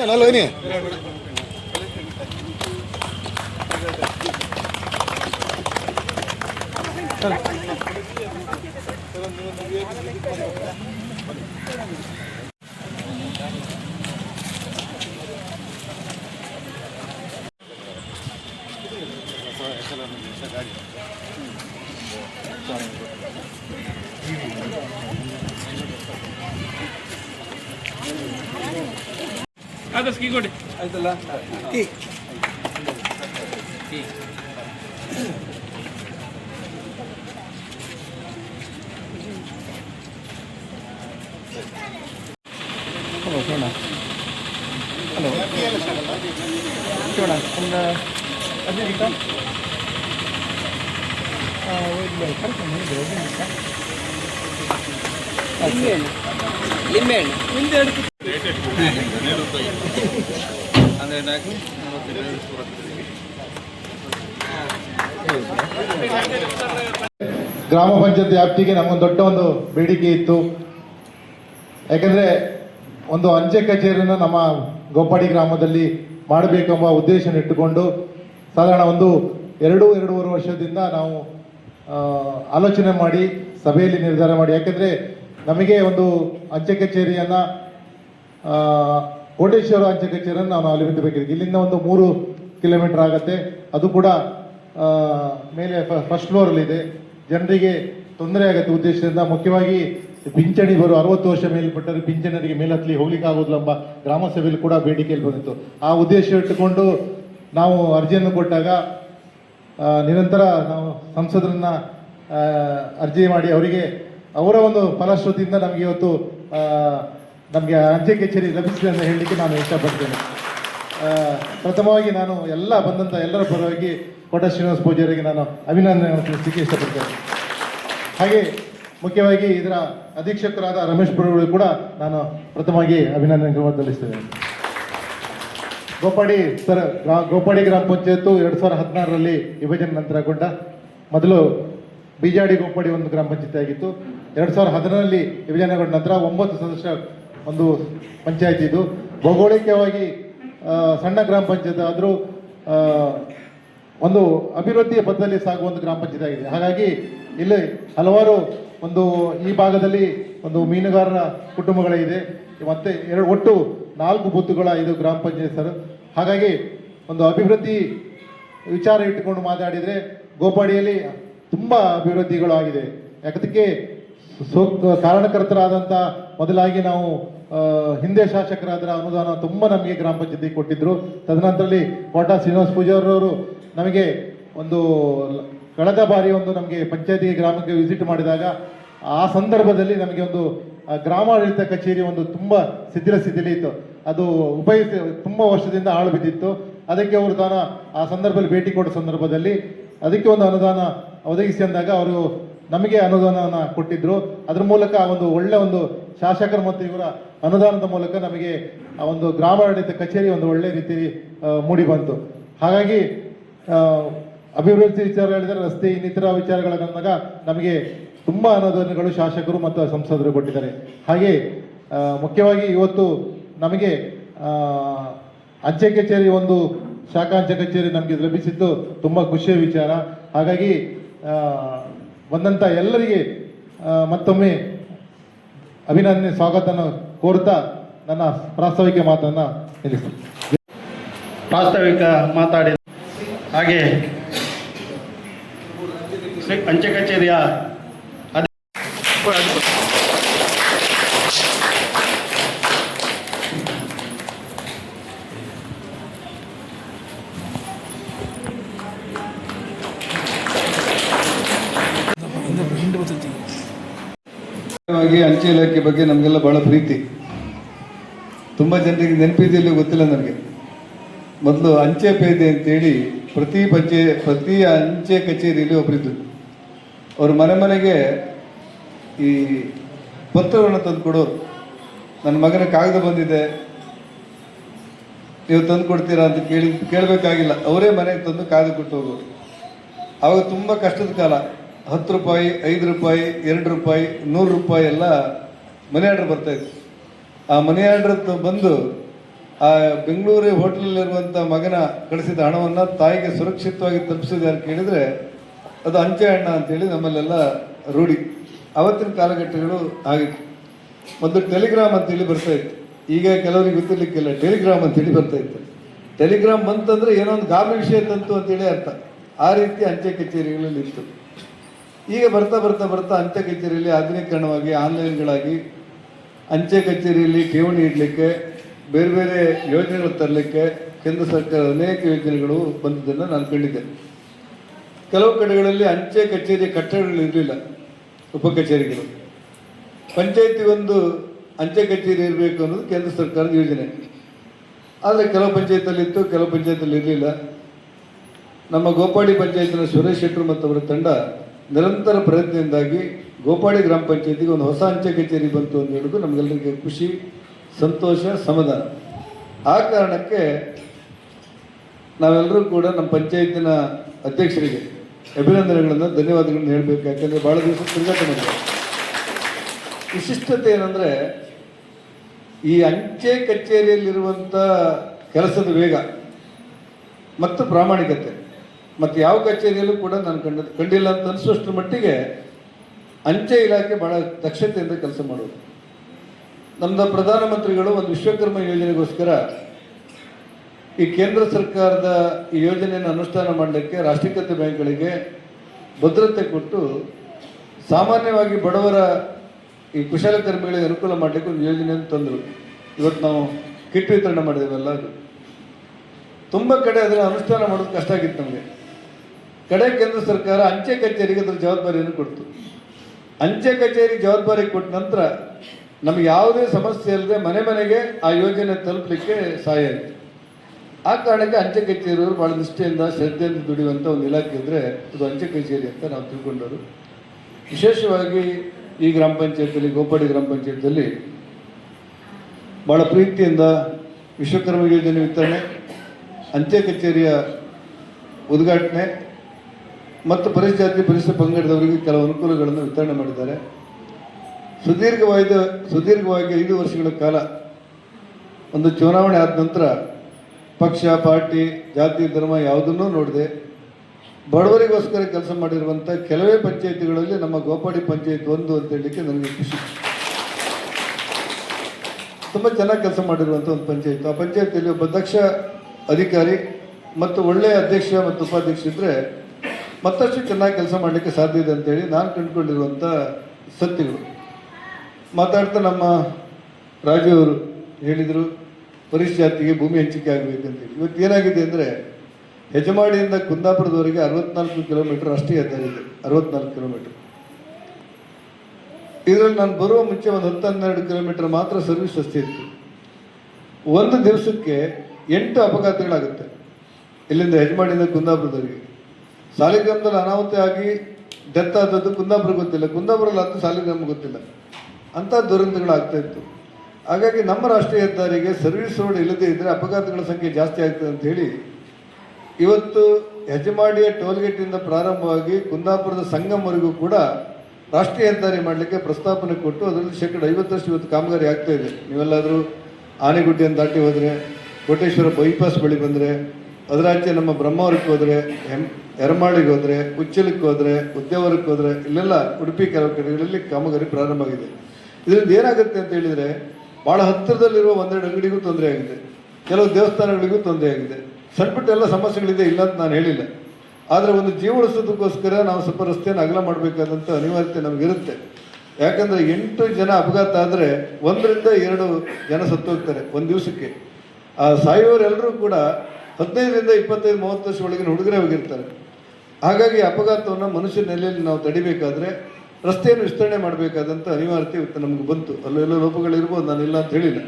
Hello hello ಅಣ್ಣ hello. ಕೇಳ ಒಂದು ಹದಿನೈದು ನಿಮಿಷ. ಕರ್ಕೊಂಡು ಬಂದಿದ್ದೆ ಹದಿನೈದು ನಿಮಿಷ. ಗ್ರಾಮ ಪಂಚಾಯತ್ ವ್ಯಾಪ್ತಿಗೆ ನಮಗೊಂದು ದೊಡ್ಡ ಒಂದು ಬೇಡಿಕೆ ಇತ್ತು. ಯಾಕಂದ್ರೆ ಒಂದು ಅಂಚೆ ಕಚೇರಿಯನ್ನು ನಮ್ಮ ಗೋಪಾಡಿ ಗ್ರಾಮದಲ್ಲಿ ಮಾಡಬೇಕೆಂಬ ಉದ್ದೇಶ ಇಟ್ಟುಕೊಂಡು ಸಾಧಾರಣ ಒಂದು ಎರಡು, ಎರಡೂವರೆ ವರ್ಷದಿಂದ ನಾವು ಆಲೋಚನೆ ಮಾಡಿ, ಸಭೆಯಲ್ಲಿ ನಿರ್ಧಾರ ಮಾಡಿ. ಯಾಕೆಂದರೆ ನಮಗೆ ಒಂದು ಅಂಚೆ ಕಚೇರಿಯನ್ನು ಕೋಟೇಶ್ವರ ಅಂಚೆ ಕಚೇರಿಯನ್ನು ನಾವು ಅಲಿಬಿದ್ದಬೇಕಿದೆ ಇಲ್ಲಿಂದ ಒಂದು ಮೂರು ಕಿಲೋಮೀಟರ್ ಆಗುತ್ತೆ. ಅದು ಕೂಡ ಮೇಲೆ ಫಸ್ಟ್ ಫ್ಲೋರಲ್ಲಿದೆ ಜನರಿಗೆ ತೊಂದರೆ ಆಗುತ್ತೆ ಉದ್ದೇಶದಿಂದ. ಮುಖ್ಯವಾಗಿ ಪಿಂಚಣಿ ಬರುವ ಅರವತ್ತು ವರ್ಷ ಮೇಲ್ಪಟ್ಟರೆ ಪಿಂಚಣರಿಗೆ ಮೇಲತ್ಲಿ ಹೋಗ್ಲಿಕ್ಕೆ ಆಗೋದಿಲ್ಲ ಎಂಬ ಗ್ರಾಮ ಸಭೆಯಲ್ಲಿ ಕೂಡ ಬೇಡಿಕೆಯಲ್ಲಿ ಬಂದಿತ್ತು. ಆ ಉದ್ದೇಶ ಇಟ್ಟುಕೊಂಡು ನಾವು ಅರ್ಜಿಯನ್ನು ಕೊಟ್ಟಾಗ ನಿರಂತರ ನಾವು ಸಂಸದರನ್ನ ಅರ್ಜಿ ಮಾಡಿ ಅವರಿಗೆ ಅವರ ಒಂದು ಫಲಶ್ರುತಿಯಿಂದ ನಮಗೆ ಇವತ್ತು ನಮಗೆ ಅಂಚೆ ಕಚೇರಿ ಲಭಿಸಿದೆ ಅಂತ ಹೇಳಲಿಕ್ಕೆ ನಾನು ಇಷ್ಟಪಡ್ತೇನೆ. ಪ್ರಥಮವಾಗಿ ನಾನು ಎಲ್ಲ ಬಂದಂಥ ಎಲ್ಲರ ಪರವಾಗಿ ಕೋಟ ಶ್ರೀನಿವಾಸ ಪೂಜಾರಿಗೆ ನಾನು ಅಭಿನಂದನೆ ಇಷ್ಟಪಡ್ತೇನೆ. ಹಾಗೆ ಮುಖ್ಯವಾಗಿ ಇದರ ಅಧೀಕ್ಷಕರಾದ ರಮೇಶ್ ಪ್ರಭುಗಳು ಕೂಡ ನಾನು ಪ್ರಥಮವಾಗಿ ಅಭಿನಂದನೆ ಸಲ್ಲಿಸ್ತೇನೆ. ಗೋಪಾಡಿ ಸರ್ ಗೋಪಾಡಿ ಗ್ರಾಮ ಪಂಚಾಯತ್ ಎರಡು ಸಾವಿರದ ಹದಿನಾರರಲ್ಲಿ ವಿಭಜನೆ ನಂತರಗೊಂಡ ಮೊದಲು ಬಿಜಾಡಿ ಗೋಪಾಡಿ ಒಂದು ಗ್ರಾಮ ಪಂಚಾಯತ್ ಆಗಿತ್ತು. ಎರಡು ಸಾವಿರದ ಹದಿನಾರರಲ್ಲಿ ವಿಭಜನೆಗೊಂಡ ನಂತರ ಒಂಬತ್ತು ಸದಸ್ಯ ಒಂದು ಪಂಚಾಯತ್ ಇದು. ಭೌಗೋಳಿಕವಾಗಿ ಸಣ್ಣ ಗ್ರಾಮ ಪಂಚಾಯತ್ ಆದರೂ ಒಂದು ಅಭಿವೃದ್ಧಿಯ ಪಥದಲ್ಲಿ ಸಾಗುವ ಒಂದು ಗ್ರಾಮ ಪಂಚಾಯತ್ ಆಗಿದೆ. ಹಾಗಾಗಿ ಇಲ್ಲಿ ಹಲವಾರು ಒಂದು ಈ ಭಾಗದಲ್ಲಿ ಒಂದು ಮೀನುಗಾರರ ಕುಟುಂಬಗಳಿದೆ ಮತ್ತೆ ಎರಡು ಒಟ್ಟು ನಾಲ್ಕು ಬೂತ್ಗಳ ಇದು ಗ್ರಾಮ ಪಂಚಾಯತ್ ಸರ್. ಹಾಗಾಗಿ ಒಂದು ಅಭಿವೃದ್ಧಿ ವಿಚಾರ ಇಟ್ಟುಕೊಂಡು ಮಾತಾಡಿದರೆ ಗೋಪಾಡಿಯಲ್ಲಿ ತುಂಬ ಅಭಿವೃದ್ಧಿಗಳು ಆಗಿದೆ. ಯಾಕದಕ್ಕೆ ಸೂಕ್ತ ಕಾರಣಕರ್ತರಾದಂಥ ಮೊದಲಾಗಿ ನಾವು ಹಿಂದೆ ಶಾಸಕರಾದ ಅನುದಾನ ತುಂಬ ನಮಗೆ ಗ್ರಾಮ ಪಂಚಾಯತಿಗೆ ಕೊಟ್ಟಿದ್ರು. ತದನಂತರಲ್ಲಿ ಕೋಟಾ ಶ್ರೀನಿವಾಸ ಪೂಜಾರವರು ನಮಗೆ ಒಂದು ಕಳೆದ ಬಾರಿ ಒಂದು ನಮಗೆ ಪಂಚಾಯತಿಗೆ ಗ್ರಾಮಕ್ಕೆ ವಿಸಿಟ್ ಮಾಡಿದಾಗ ಆ ಸಂದರ್ಭದಲ್ಲಿ ನಮಗೆ ಒಂದು ಗ್ರಾಮಾಡಳಿತ ಕಚೇರಿ ಒಂದು ತುಂಬ ಸಿದ್ಧಿರ ಸ್ಥಿತಿಯಲ್ಲಿ ಇತ್ತು. ಅದು ಉಪಯುಕ್ತ ತುಂಬ ವರ್ಷದಿಂದ ಆಳು ಬಿದ್ದಿತ್ತು. ಅದಕ್ಕೆ ಅವರು ತಾನ ಆ ಸಂದರ್ಭದಲ್ಲಿ ಭೇಟಿ ಕೊಡೋ ಸಂದರ್ಭದಲ್ಲಿ ಅದಕ್ಕೆ ಒಂದು ಅನುದಾನ ಒದಗಿಸಿ ಅಂದಾಗ ಅವರು ನಮಗೆ ಅನುದಾನವನ್ನು ಕೊಟ್ಟಿದ್ರು. ಅದ್ರ ಮೂಲಕ ಒಂದು ಒಳ್ಳೆ ಒಂದು ಶಾಸಕರು ಮತ್ತು ಇವರ ಅನುದಾನದ ಮೂಲಕ ನಮಗೆ ಆ ಒಂದು ಗ್ರಾಮಾಡಳಿತ ಕಚೇರಿ ಒಂದು ಒಳ್ಳೆ ರೀತಿ ಮೂಡಿ ಬಂತು ಹಾಗಾಗಿ ಅಭಿವೃದ್ಧಿ ವಿಚಾರ ಹೇಳಿದರೆ ರಸ್ತೆ, ಇನ್ನಿತರ ವಿಚಾರಗಳ ಬಂದಾಗ ನಮಗೆ ತುಂಬಾ ಅನುದಾನಗಳು ಶಾಸಕರು ಮತ್ತು ಸಂಸದರು ಕೊಟ್ಟಿದ್ದಾರೆ. ಹಾಗೆ ಮುಖ್ಯವಾಗಿ ಇವತ್ತು ನಮಗೆ ಅಂಚೆ ಕಚೇರಿ ಒಂದು, ಶಾಖಾ ಅಂಚೆ ಕಚೇರಿ ನಮಗೆ ಲಭಿಸಿದ್ದು ತುಂಬ ಖುಷಿಯ ವಿಚಾರ. ಹಾಗಾಗಿ ಬಂದಂಥ ಎಲ್ಲರಿಗೆ ಮತ್ತೊಮ್ಮೆ ಅಭಿನಂದನೆ, ಸ್ವಾಗತನ ಕೋರ್ತಾ ನನ್ನ ಪ್ರಾಸ್ತಾವಿಕ ಮಾತನ್ನು ನಿಲ್ಲಿಸ್ತೀನಿ. ಪ್ರಾಸ್ತಾವಿಕ ಮಾತಾಡಿ. ಹಾಗೆ ಅಂಚೆ ಕಚೇರಿಯ ಅಂಚೆ ಇಲಾಖೆ ಬಗ್ಗೆ ನಮಗೆಲ್ಲ ಬಹಳ ಪ್ರೀತಿ. ತುಂಬ ಜನರಿಗೆ ನೆನಪಿದೆಯಲ್ಲಿ ಗೊತ್ತಿಲ್ಲ ನನಗೆ ಮೊದಲು ಅಂಚೆ ಪೇದೆ ಅಂತೇಳಿ ಪ್ರತಿ ಪಂಚೆ ಪ್ರತಿ ಅಂಚೆ ಕಚೇರಿಯಲ್ಲಿ ಒಬ್ಬರಿದ್ದು ಅವ್ರ ಮನೆ ಮನೆಗೆ ಈ ಪತ್ರವನ್ನು ತಂದು ಕೊಡೋರು. ನನ್ನ ಮಗನ ಕಾಗದ ಬಂದಿದೆ. ನೀವು ತಂದು ಕೊಡ್ತೀರಾ ಅಂತ ಕೇಳಿ, ಕೇಳಬೇಕಾಗಿಲ್ಲ. ಅವರೇ ಮನೆಗೆ ತಂದು ಕಾಗದ ಕೊಟ್ಟು ಹೋಗೋರು. ಆವಾಗ ತುಂಬ ಕಷ್ಟದ ಕಾಲ. ಹತ್ತು ರೂಪಾಯಿ, ಐದು ರೂಪಾಯಿ, ಎರಡು ರೂಪಾಯಿ, ನೂರು ರೂಪಾಯಿ ಎಲ್ಲ ಮನಿ ಆರ್ಡ್ರ್ ಬರ್ತಾ ಇತ್ತು. ಆ ಮನಿ ಆರ್ಡ್ರ್ ಬಂದು ಆ ಬೆಂಗಳೂರು ಹೋಟೆಲಲ್ಲಿರುವಂಥ ಮಗನ ಕಳಿಸಿದ ಹಣವನ್ನು ತಾಯಿಗೆ ಸುರಕ್ಷಿತವಾಗಿ ತಲುಪಿಸಿದೆ ಅಂತ ಕೇಳಿದರೆ ಅದು ಅಂಚೆ ಅಣ್ಣ ಅಂತೇಳಿ ನಮ್ಮಲ್ಲೆಲ್ಲ ರೂಢಿ. ಅವತ್ತಿನ ಕಾಲಘಟ್ಟಗಳು ಆಗಿತ್ತು ಒಂದು ಟೆಲಿಗ್ರಾಮ್ ಅಂತೇಳಿ ಬರ್ತಾ ಇತ್ತು. ಈಗ ಕೆಲವರಿಗೆ ಗೊತ್ತಿರ್ಲಿಕ್ಕಿಲ್ಲ, ಟೆಲಿಗ್ರಾಮ್ ಅಂತೇಳಿ ಬರ್ತಾ ಇತ್ತು. ಟೆಲಿಗ್ರಾಮ್ ಬಂತಂದ್ರೆ ಏನೋ ಒಂದು ಗಾಬರಿ ವಿಷಯ ತಂತು ಅಂತೇಳಿ ಅರ್ಥ. ಆ ರೀತಿ ಅಂಚೆ ಕಚೇರಿಗಳಲ್ಲಿ ಇತ್ತು. ಈಗ ಬರ್ತಾ ಬರ್ತಾ ಬರ್ತಾ ಅಂಚೆ ಕಚೇರಿಯಲ್ಲಿ ಆಧುನೀಕರಣವಾಗಿ ಆನ್ಲೈನ್ಗಳಾಗಿ ಅಂಚೆ ಕಚೇರಿಯಲ್ಲಿ ಠೇವಣಿ ಇಡಲಿಕ್ಕೆ, ಬೇರೆ ಬೇರೆ ಯೋಜನೆಗಳು ತರಲಿಕ್ಕೆ ಕೇಂದ್ರ ಸರ್ಕಾರದ ಅನೇಕ ಯೋಜನೆಗಳು ಬಂದಿದ್ದನ್ನು ನಾನು ಕಂಡಿದ್ದೇನೆ. ಕೆಲವು ಕಡೆಗಳಲ್ಲಿ ಅಂಚೆ ಕಚೇರಿ ಕಟ್ಟಡಗಳು ಇರಲಿಲ್ಲ ಉಪ ಕಚೇರಿಗಳು. ಪಂಚಾಯತಿ ಒಂದು ಅಂಚೆ ಕಚೇರಿ ಇರಬೇಕು ಅನ್ನೋದು ಕೇಂದ್ರ ಸರ್ಕಾರದ ಯೋಜನೆ. ಆದರೆ ಕೆಲವು ಪಂಚಾಯತಲ್ಲಿ ಇತ್ತು ಕೆಲವು ಪಂಚಾಯತಲ್ಲಿ ಇರಲಿಲ್ಲ. ನಮ್ಮ ಗೋಪಾಡಿ ಪಂಚಾಯತಿನ ಸುರೇಶ್ ಶೆಟ್ಟರು ಮತ್ತು ಅವರ ತಂಡ ನಿರಂತರ ಪ್ರಯತ್ನದಿಂದಾಗಿ ಗೋಪಾಡಿ ಗ್ರಾಮ ಪಂಚಾಯತಿಗೆ ಒಂದು ಹೊಸ ಅಂಚೆ ಕಚೇರಿ ಬಂತು ಅಂತ ಹೇಳೋದು ನಮಗೆಲ್ಲರಿಗೆ ಖುಷಿ, ಸಂತೋಷ, ಸಮಾಧಾನ. ಆ ಕಾರಣಕ್ಕೆ ನಾವೆಲ್ಲರೂ ಕೂಡ ನಮ್ಮ ಪಂಚಾಯತಿನ ಅಧ್ಯಕ್ಷರಿಗೆ ಅಭಿನಂದನೆಗಳನ್ನು, ಧನ್ಯವಾದಗಳನ್ನು ಹೇಳಬೇಕು. ಯಾಕಂದರೆ ಭಾಳ ದಿವಸ ತಿರುಗಾಟ ವಿಶಿಷ್ಟತೆ ಏನಂದರೆ ಈ ಅಂಚೆ ಕಚೇರಿಯಲ್ಲಿರುವಂಥ ಕೆಲಸದ ವೇಗ, ಮತ್ತು ಪ್ರಾಮಾಣಿಕತೆ. ಮತ್ತು ಯಾವ ಕಚೇರಿಯಲ್ಲೂ ಕೂಡ ನಾನು ಕಂಡ ಕಂಡಿಲ್ಲ ಅಂತ ಅನಿಸುವಷ್ಟರ ಮಟ್ಟಿಗೆ ಅಂಚೆ ಇಲಾಖೆ ಭಾಳ ದಕ್ಷತೆಯಿಂದ ಕೆಲಸ ಮಾಡೋದು ನಮ್ಮ ಪ್ರಧಾನಮಂತ್ರಿಗಳು ಒಂದು ವಿಶ್ವಕರ್ಮ ಯೋಜನೆಗೋಸ್ಕರ ಈ ಕೇಂದ್ರ ಸರ್ಕಾರದ ಈ ಯೋಜನೆಯನ್ನು ಅನುಷ್ಠಾನ ಮಾಡಲಿಕ್ಕೆ ರಾಷ್ಟ್ರೀಕೃತ ಬ್ಯಾಂಕ್ಗಳಿಗೆ ಭದ್ರತೆ ಕೊಟ್ಟು ಸಾಮಾನ್ಯವಾಗಿ ಬಡವರ ಈ ಕುಶಲಕರ್ಮಿಗಳಿಗೆ ಅನುಕೂಲ ಮಾಡಲಿಕ್ಕೆ ಒಂದು ಯೋಜನೆಯನ್ನು ತಂದರು. ಇವತ್ತು ನಾವು ಕಿಟ್ ವಿತರಣೆ ಮಾಡಿದೇವಲ್ಲ ಅದು. ತುಂಬ ಕಡೆ ಅದನ್ನು ಅನುಷ್ಠಾನ ಮಾಡೋದು ಕಷ್ಟ ಆಗಿತ್ತು ನಮಗೆ. ಕಡೆ ಕೇಂದ್ರ ಸರ್ಕಾರ ಅಂಚೆ ಕಚೇರಿಗೆ ಅದರ ಜವಾಬ್ದಾರಿಯನ್ನು ಕೊಡ್ತು. ಅಂಚೆ ಕಚೇರಿ ಜವಾಬ್ದಾರಿ ಕೊಟ್ಟ ನಂತರ ನಮಗೆ ಯಾವುದೇ ಸಮಸ್ಯೆ ಇಲ್ಲದೆ ಮನೆ ಮನೆಗೆ ಆ ಯೋಜನೆ ತಲುಪಲಿಕ್ಕೆ ಸಹಾಯ ಆಯಿತು. ಆ ಕಾರಣಕ್ಕೆ ಅಂಚೆ ಕಚೇರಿಯವರು ಭಾಳ ನಿಷ್ಠೆಯಿಂದ ಶ್ರದ್ಧೆಯಿಂದ ದುಡಿಯುವಂಥ ಒಂದು ಇಲಾಖೆ ಇದ್ದರೆ ಅದು ಅಂಚೆ ಕಚೇರಿ ಅಂತ ನಾವು ತಿಳ್ಕೊಂಡವರು. ವಿಶೇಷವಾಗಿ ಈ ಗ್ರಾಮ ಪಂಚಾಯತಿಯಲ್ಲಿ ಗೋಪಾಡಿ ಗ್ರಾಮ ಪಂಚಾಯತಿಯಲ್ಲಿ ಭಾಳ ಪ್ರೀತಿಯಿಂದ ವಿಶ್ವಕರ್ಮ ಯೋಜನೆ ವಿತರಣೆ ಅಂಚೆ ಕಚೇರಿಯ ಉದ್ಘಾಟನೆ ಮತ್ತು ಪರಿಶಾತಿ ಪರಿಸರ ಪಂಗಡದವರಿಗೆ ಕೆಲವು ಅನುಕೂಲಗಳನ್ನು ವಿತರಣೆ ಮಾಡಿದ್ದಾರೆ. ಸುದೀರ್ಘವಾದ, ಸುದೀರ್ಘವಾಗಿ ಐದು ವರ್ಷಗಳ ಕಾಲ ಒಂದು ಚುನಾವಣೆ ಆದ ನಂತರ ಪಕ್ಷ, ಪಾರ್ಟಿ, ಜಾತಿ, ಧರ್ಮ ಯಾವುದನ್ನೂ ನೋಡಿದೆ ಬಡವರಿಗೋಸ್ಕರ ಕೆಲಸ ಮಾಡಿರುವಂಥ ಕೆಲವೇ ಪಂಚಾಯತಿಗಳಲ್ಲಿ ನಮ್ಮ ಗೋಪಾಡಿ ಪಂಚಾಯತ್ ಒಂದು ಅಂತ ಹೇಳಲಿಕ್ಕೆ ನನಗೆ ಖುಷಿ. ತುಂಬ ಚೆನ್ನಾಗಿ ಕೆಲಸ ಮಾಡಿರುವಂಥ ಒಂದು ಪಂಚಾಯತ್. ಆ ಪಂಚಾಯತಿಯಲ್ಲಿ ಒಬ್ಬ ದಕ್ಷ ಅಧಿಕಾರಿ ಮತ್ತು ಒಳ್ಳೆಯ ಅಧ್ಯಕ್ಷ ಮತ್ತು ಉಪಾಧ್ಯಕ್ಷ ಇದ್ದರೆ ಮತ್ತಷ್ಟು ಚೆನ್ನಾಗಿ ಕೆಲಸ ಮಾಡಲಿಕ್ಕೆ ಸಾಧ್ಯ ಇದೆ ಅಂತೇಳಿ ನಾನು ಕಂಡುಕೊಂಡಿರುವಂಥ ಸತ್ಯಗಳು. ಮಾತಾಡ್ತಾ ನಮ್ಮ ರಾಜು ಅವರು ಹೇಳಿದರು. ಪರಿಶ್ ಜಾತಿಗೆ ಭೂಮಿ ಹಂಚಿಕೆ ಆಗಬೇಕಂತೇಳಿ ಇವತ್ತು ಏನಾಗಿದೆ ಅಂದರೆ ಹೆಜಮಾಡಿಯಿಂದ ಕುಂದಾಪುರದವರೆಗೆ ಅರವತ್ನಾಲ್ಕು ಕಿಲೋಮೀಟರ್ ಅಷ್ಟೇ ಹೆದ್ದಾರಿ ಇದೆ ಅರವತ್ನಾಲ್ಕು ಕಿಲೋಮೀಟರ್. ಇದರಲ್ಲಿ ನಾನು ಬರುವ ಮುಂಚೆ ಒಂದು ಹತ್ತು ಹನ್ನೆರಡು ಕಿಲೋಮೀಟರ್ ಮಾತ್ರ ಸರ್ವಿಸ್ ಅಷ್ಟೇ ಇತ್ತು. ಒಂದು ದಿವಸಕ್ಕೆ ಎಂಟು ಅಪಘಾತಗಳಾಗುತ್ತೆ ಇಲ್ಲಿಂದ ಹೆಜಮಾಡಿಯಿಂದ ಕುಂದಾಪುರದವರೆಗೆ. ಸಾಲಿಗ್ರಾಮದಲ್ಲಿ ಅನಾಹುತ ಆಗಿ ಡೆತ್ ಆದದ್ದು ಕುಂದಾಪುರ ಗೊತ್ತಿಲ್ಲ. ಕುಂದಾಪುರಲ್ಲಿ ಹತ್ತು ಸಾಲಿಗ್ರಾಮ ಗೊತ್ತಿಲ್ಲ. ಅಂಥ ದುರಂತಗಳಾಗ್ತಾ ಇತ್ತು. ಹಾಗಾಗಿ ನಮ್ಮ ರಾಷ್ಟ್ರೀಯ ಹೆದ್ದಾರಿಗೆ ಸರ್ವಿಸ್ ರೋಡ್ ಇಲ್ಲದೇ ಇದ್ದರೆ ಅಪಘಾತಗಳ ಸಂಖ್ಯೆ ಜಾಸ್ತಿ ಆಗ್ತದೆ ಅಂತ ಹೇಳಿ, ಇವತ್ತು ಹೆಜಮಾಡಿಯ ಟೋಲ್ಗೇಟಿಂದ ಪ್ರಾರಂಭವಾಗಿ ಕುಂದಾಪುರದ ಸಂಗಮ್ವರೆಗೂ ಕೂಡ ರಾಷ್ಟ್ರೀಯ ಹೆದ್ದಾರಿ ಮಾಡಲಿಕ್ಕೆ ಪ್ರಸ್ತಾಪನೆ ಕೊಟ್ಟು ಅದರಲ್ಲಿ ಶೇಕಡ ಐವತ್ತಷ್ಟು ಇವತ್ತು ಕಾಮಗಾರಿ ಆಗ್ತಾ ಇದೆ. ನೀವೆಲ್ಲಾದರೂ ಆನೆಗುಡ್ಡಿಯನ್ನು ದಾಟಿ ಹೋದರೆ, ಕೋಟೇಶ್ವರ ಬೈಪಾಸ್ ಬಳಿ ಬಂದರೆ ಅದರಾಚೆ ನಮ್ಮ ಬ್ರಹ್ಮಾವರಕ್ಕೆ ಹೋದರೆ ಹೆಮ್ ಎರಮಾಳಿಗೆ ಹೋದರೆ, ಉಚ್ಚಲಕ್ಕೆ ಹೋದರೆ, ಉದ್ಯಾವರಕ್ಕೆ ಹೋದರೆ, ಇಲ್ಲೆಲ್ಲ ಉಡುಪಿ ಕೆಲವು ಕಡೆಗಳಲ್ಲಿ ಕಾಮಗಾರಿ ಪ್ರಾರಂಭ ಆಗಿದೆ. ಇದರಿಂದ ಏನಾಗುತ್ತೆ ಅಂತ ಹೇಳಿದರೆ ಭಾಳ ಹತ್ತಿರದಲ್ಲಿರುವ ಒಂದೆರಡು ಅಂಗಡಿಗೂ ತೊಂದರೆ ಆಗಿದೆ. ಕೆಲವು ದೇವಸ್ಥಾನಗಳಿಗೂ ತೊಂದರೆ ಆಗಿದೆ. ಸಣ್ಣ ಎಲ್ಲ ಸಮಸ್ಯೆಗಳಿದೆ, ಇಲ್ಲ ಅಂತ ನಾನು ಹೇಳಿಲ್ಲ. ಆದರೆ ಒಂದು ಜೀವ ಉಳಿಸೋದಕ್ಕೋಸ್ಕರ ನಾವು ಸ್ವಲ್ಪ ರಸ್ತೆಯನ್ನು ಅಗಲ ಮಾಡಬೇಕಾದಂಥ ಅನಿವಾರ್ಯತೆ ನಮಗಿರುತ್ತೆ. ಯಾಕಂದರೆ ಎಂಟು ಜನ ಅಪಘಾತ ಆದರೆ ಒಂದರಿಂದ ಎರಡು ಜನ ಸತ್ತೋಗ್ತಾರೆ ಒಂದು ದಿವಸಕ್ಕೆ. ಆ ಸಾಯುವವರೆಲ್ಲರೂ ಕೂಡ ಹದಿನೈದರಿಂದ ಇಪ್ಪತ್ತೈದು, ಮೂವತ್ತು ವರ್ಷ ಒಳಗಿನ ಹುಡುಗರೇ ಹೋಗಿರ್ತಾರೆ. ಹಾಗಾಗಿ ಅಪಘಾತವನ್ನು ಮನುಷ್ಯ ನೆಲೆಯಲ್ಲಿ ನಾವು ತಡಿಬೇಕಾದ್ರೆ ರಸ್ತೆಯನ್ನು ವಿಸ್ತರಣೆ ಮಾಡಬೇಕಾದಂಥ ಅನಿವಾರ್ಯತೆ ಇವತ್ತು ನಮಗೆ ಬಂತು. ಅಲ್ಲೆಲ್ಲ ಲೋಪಗಳಿರ್ಬೋದು ನಾನಿಲ್ಲ ಅಂತ ಹೇಳಿಲ್ಲ.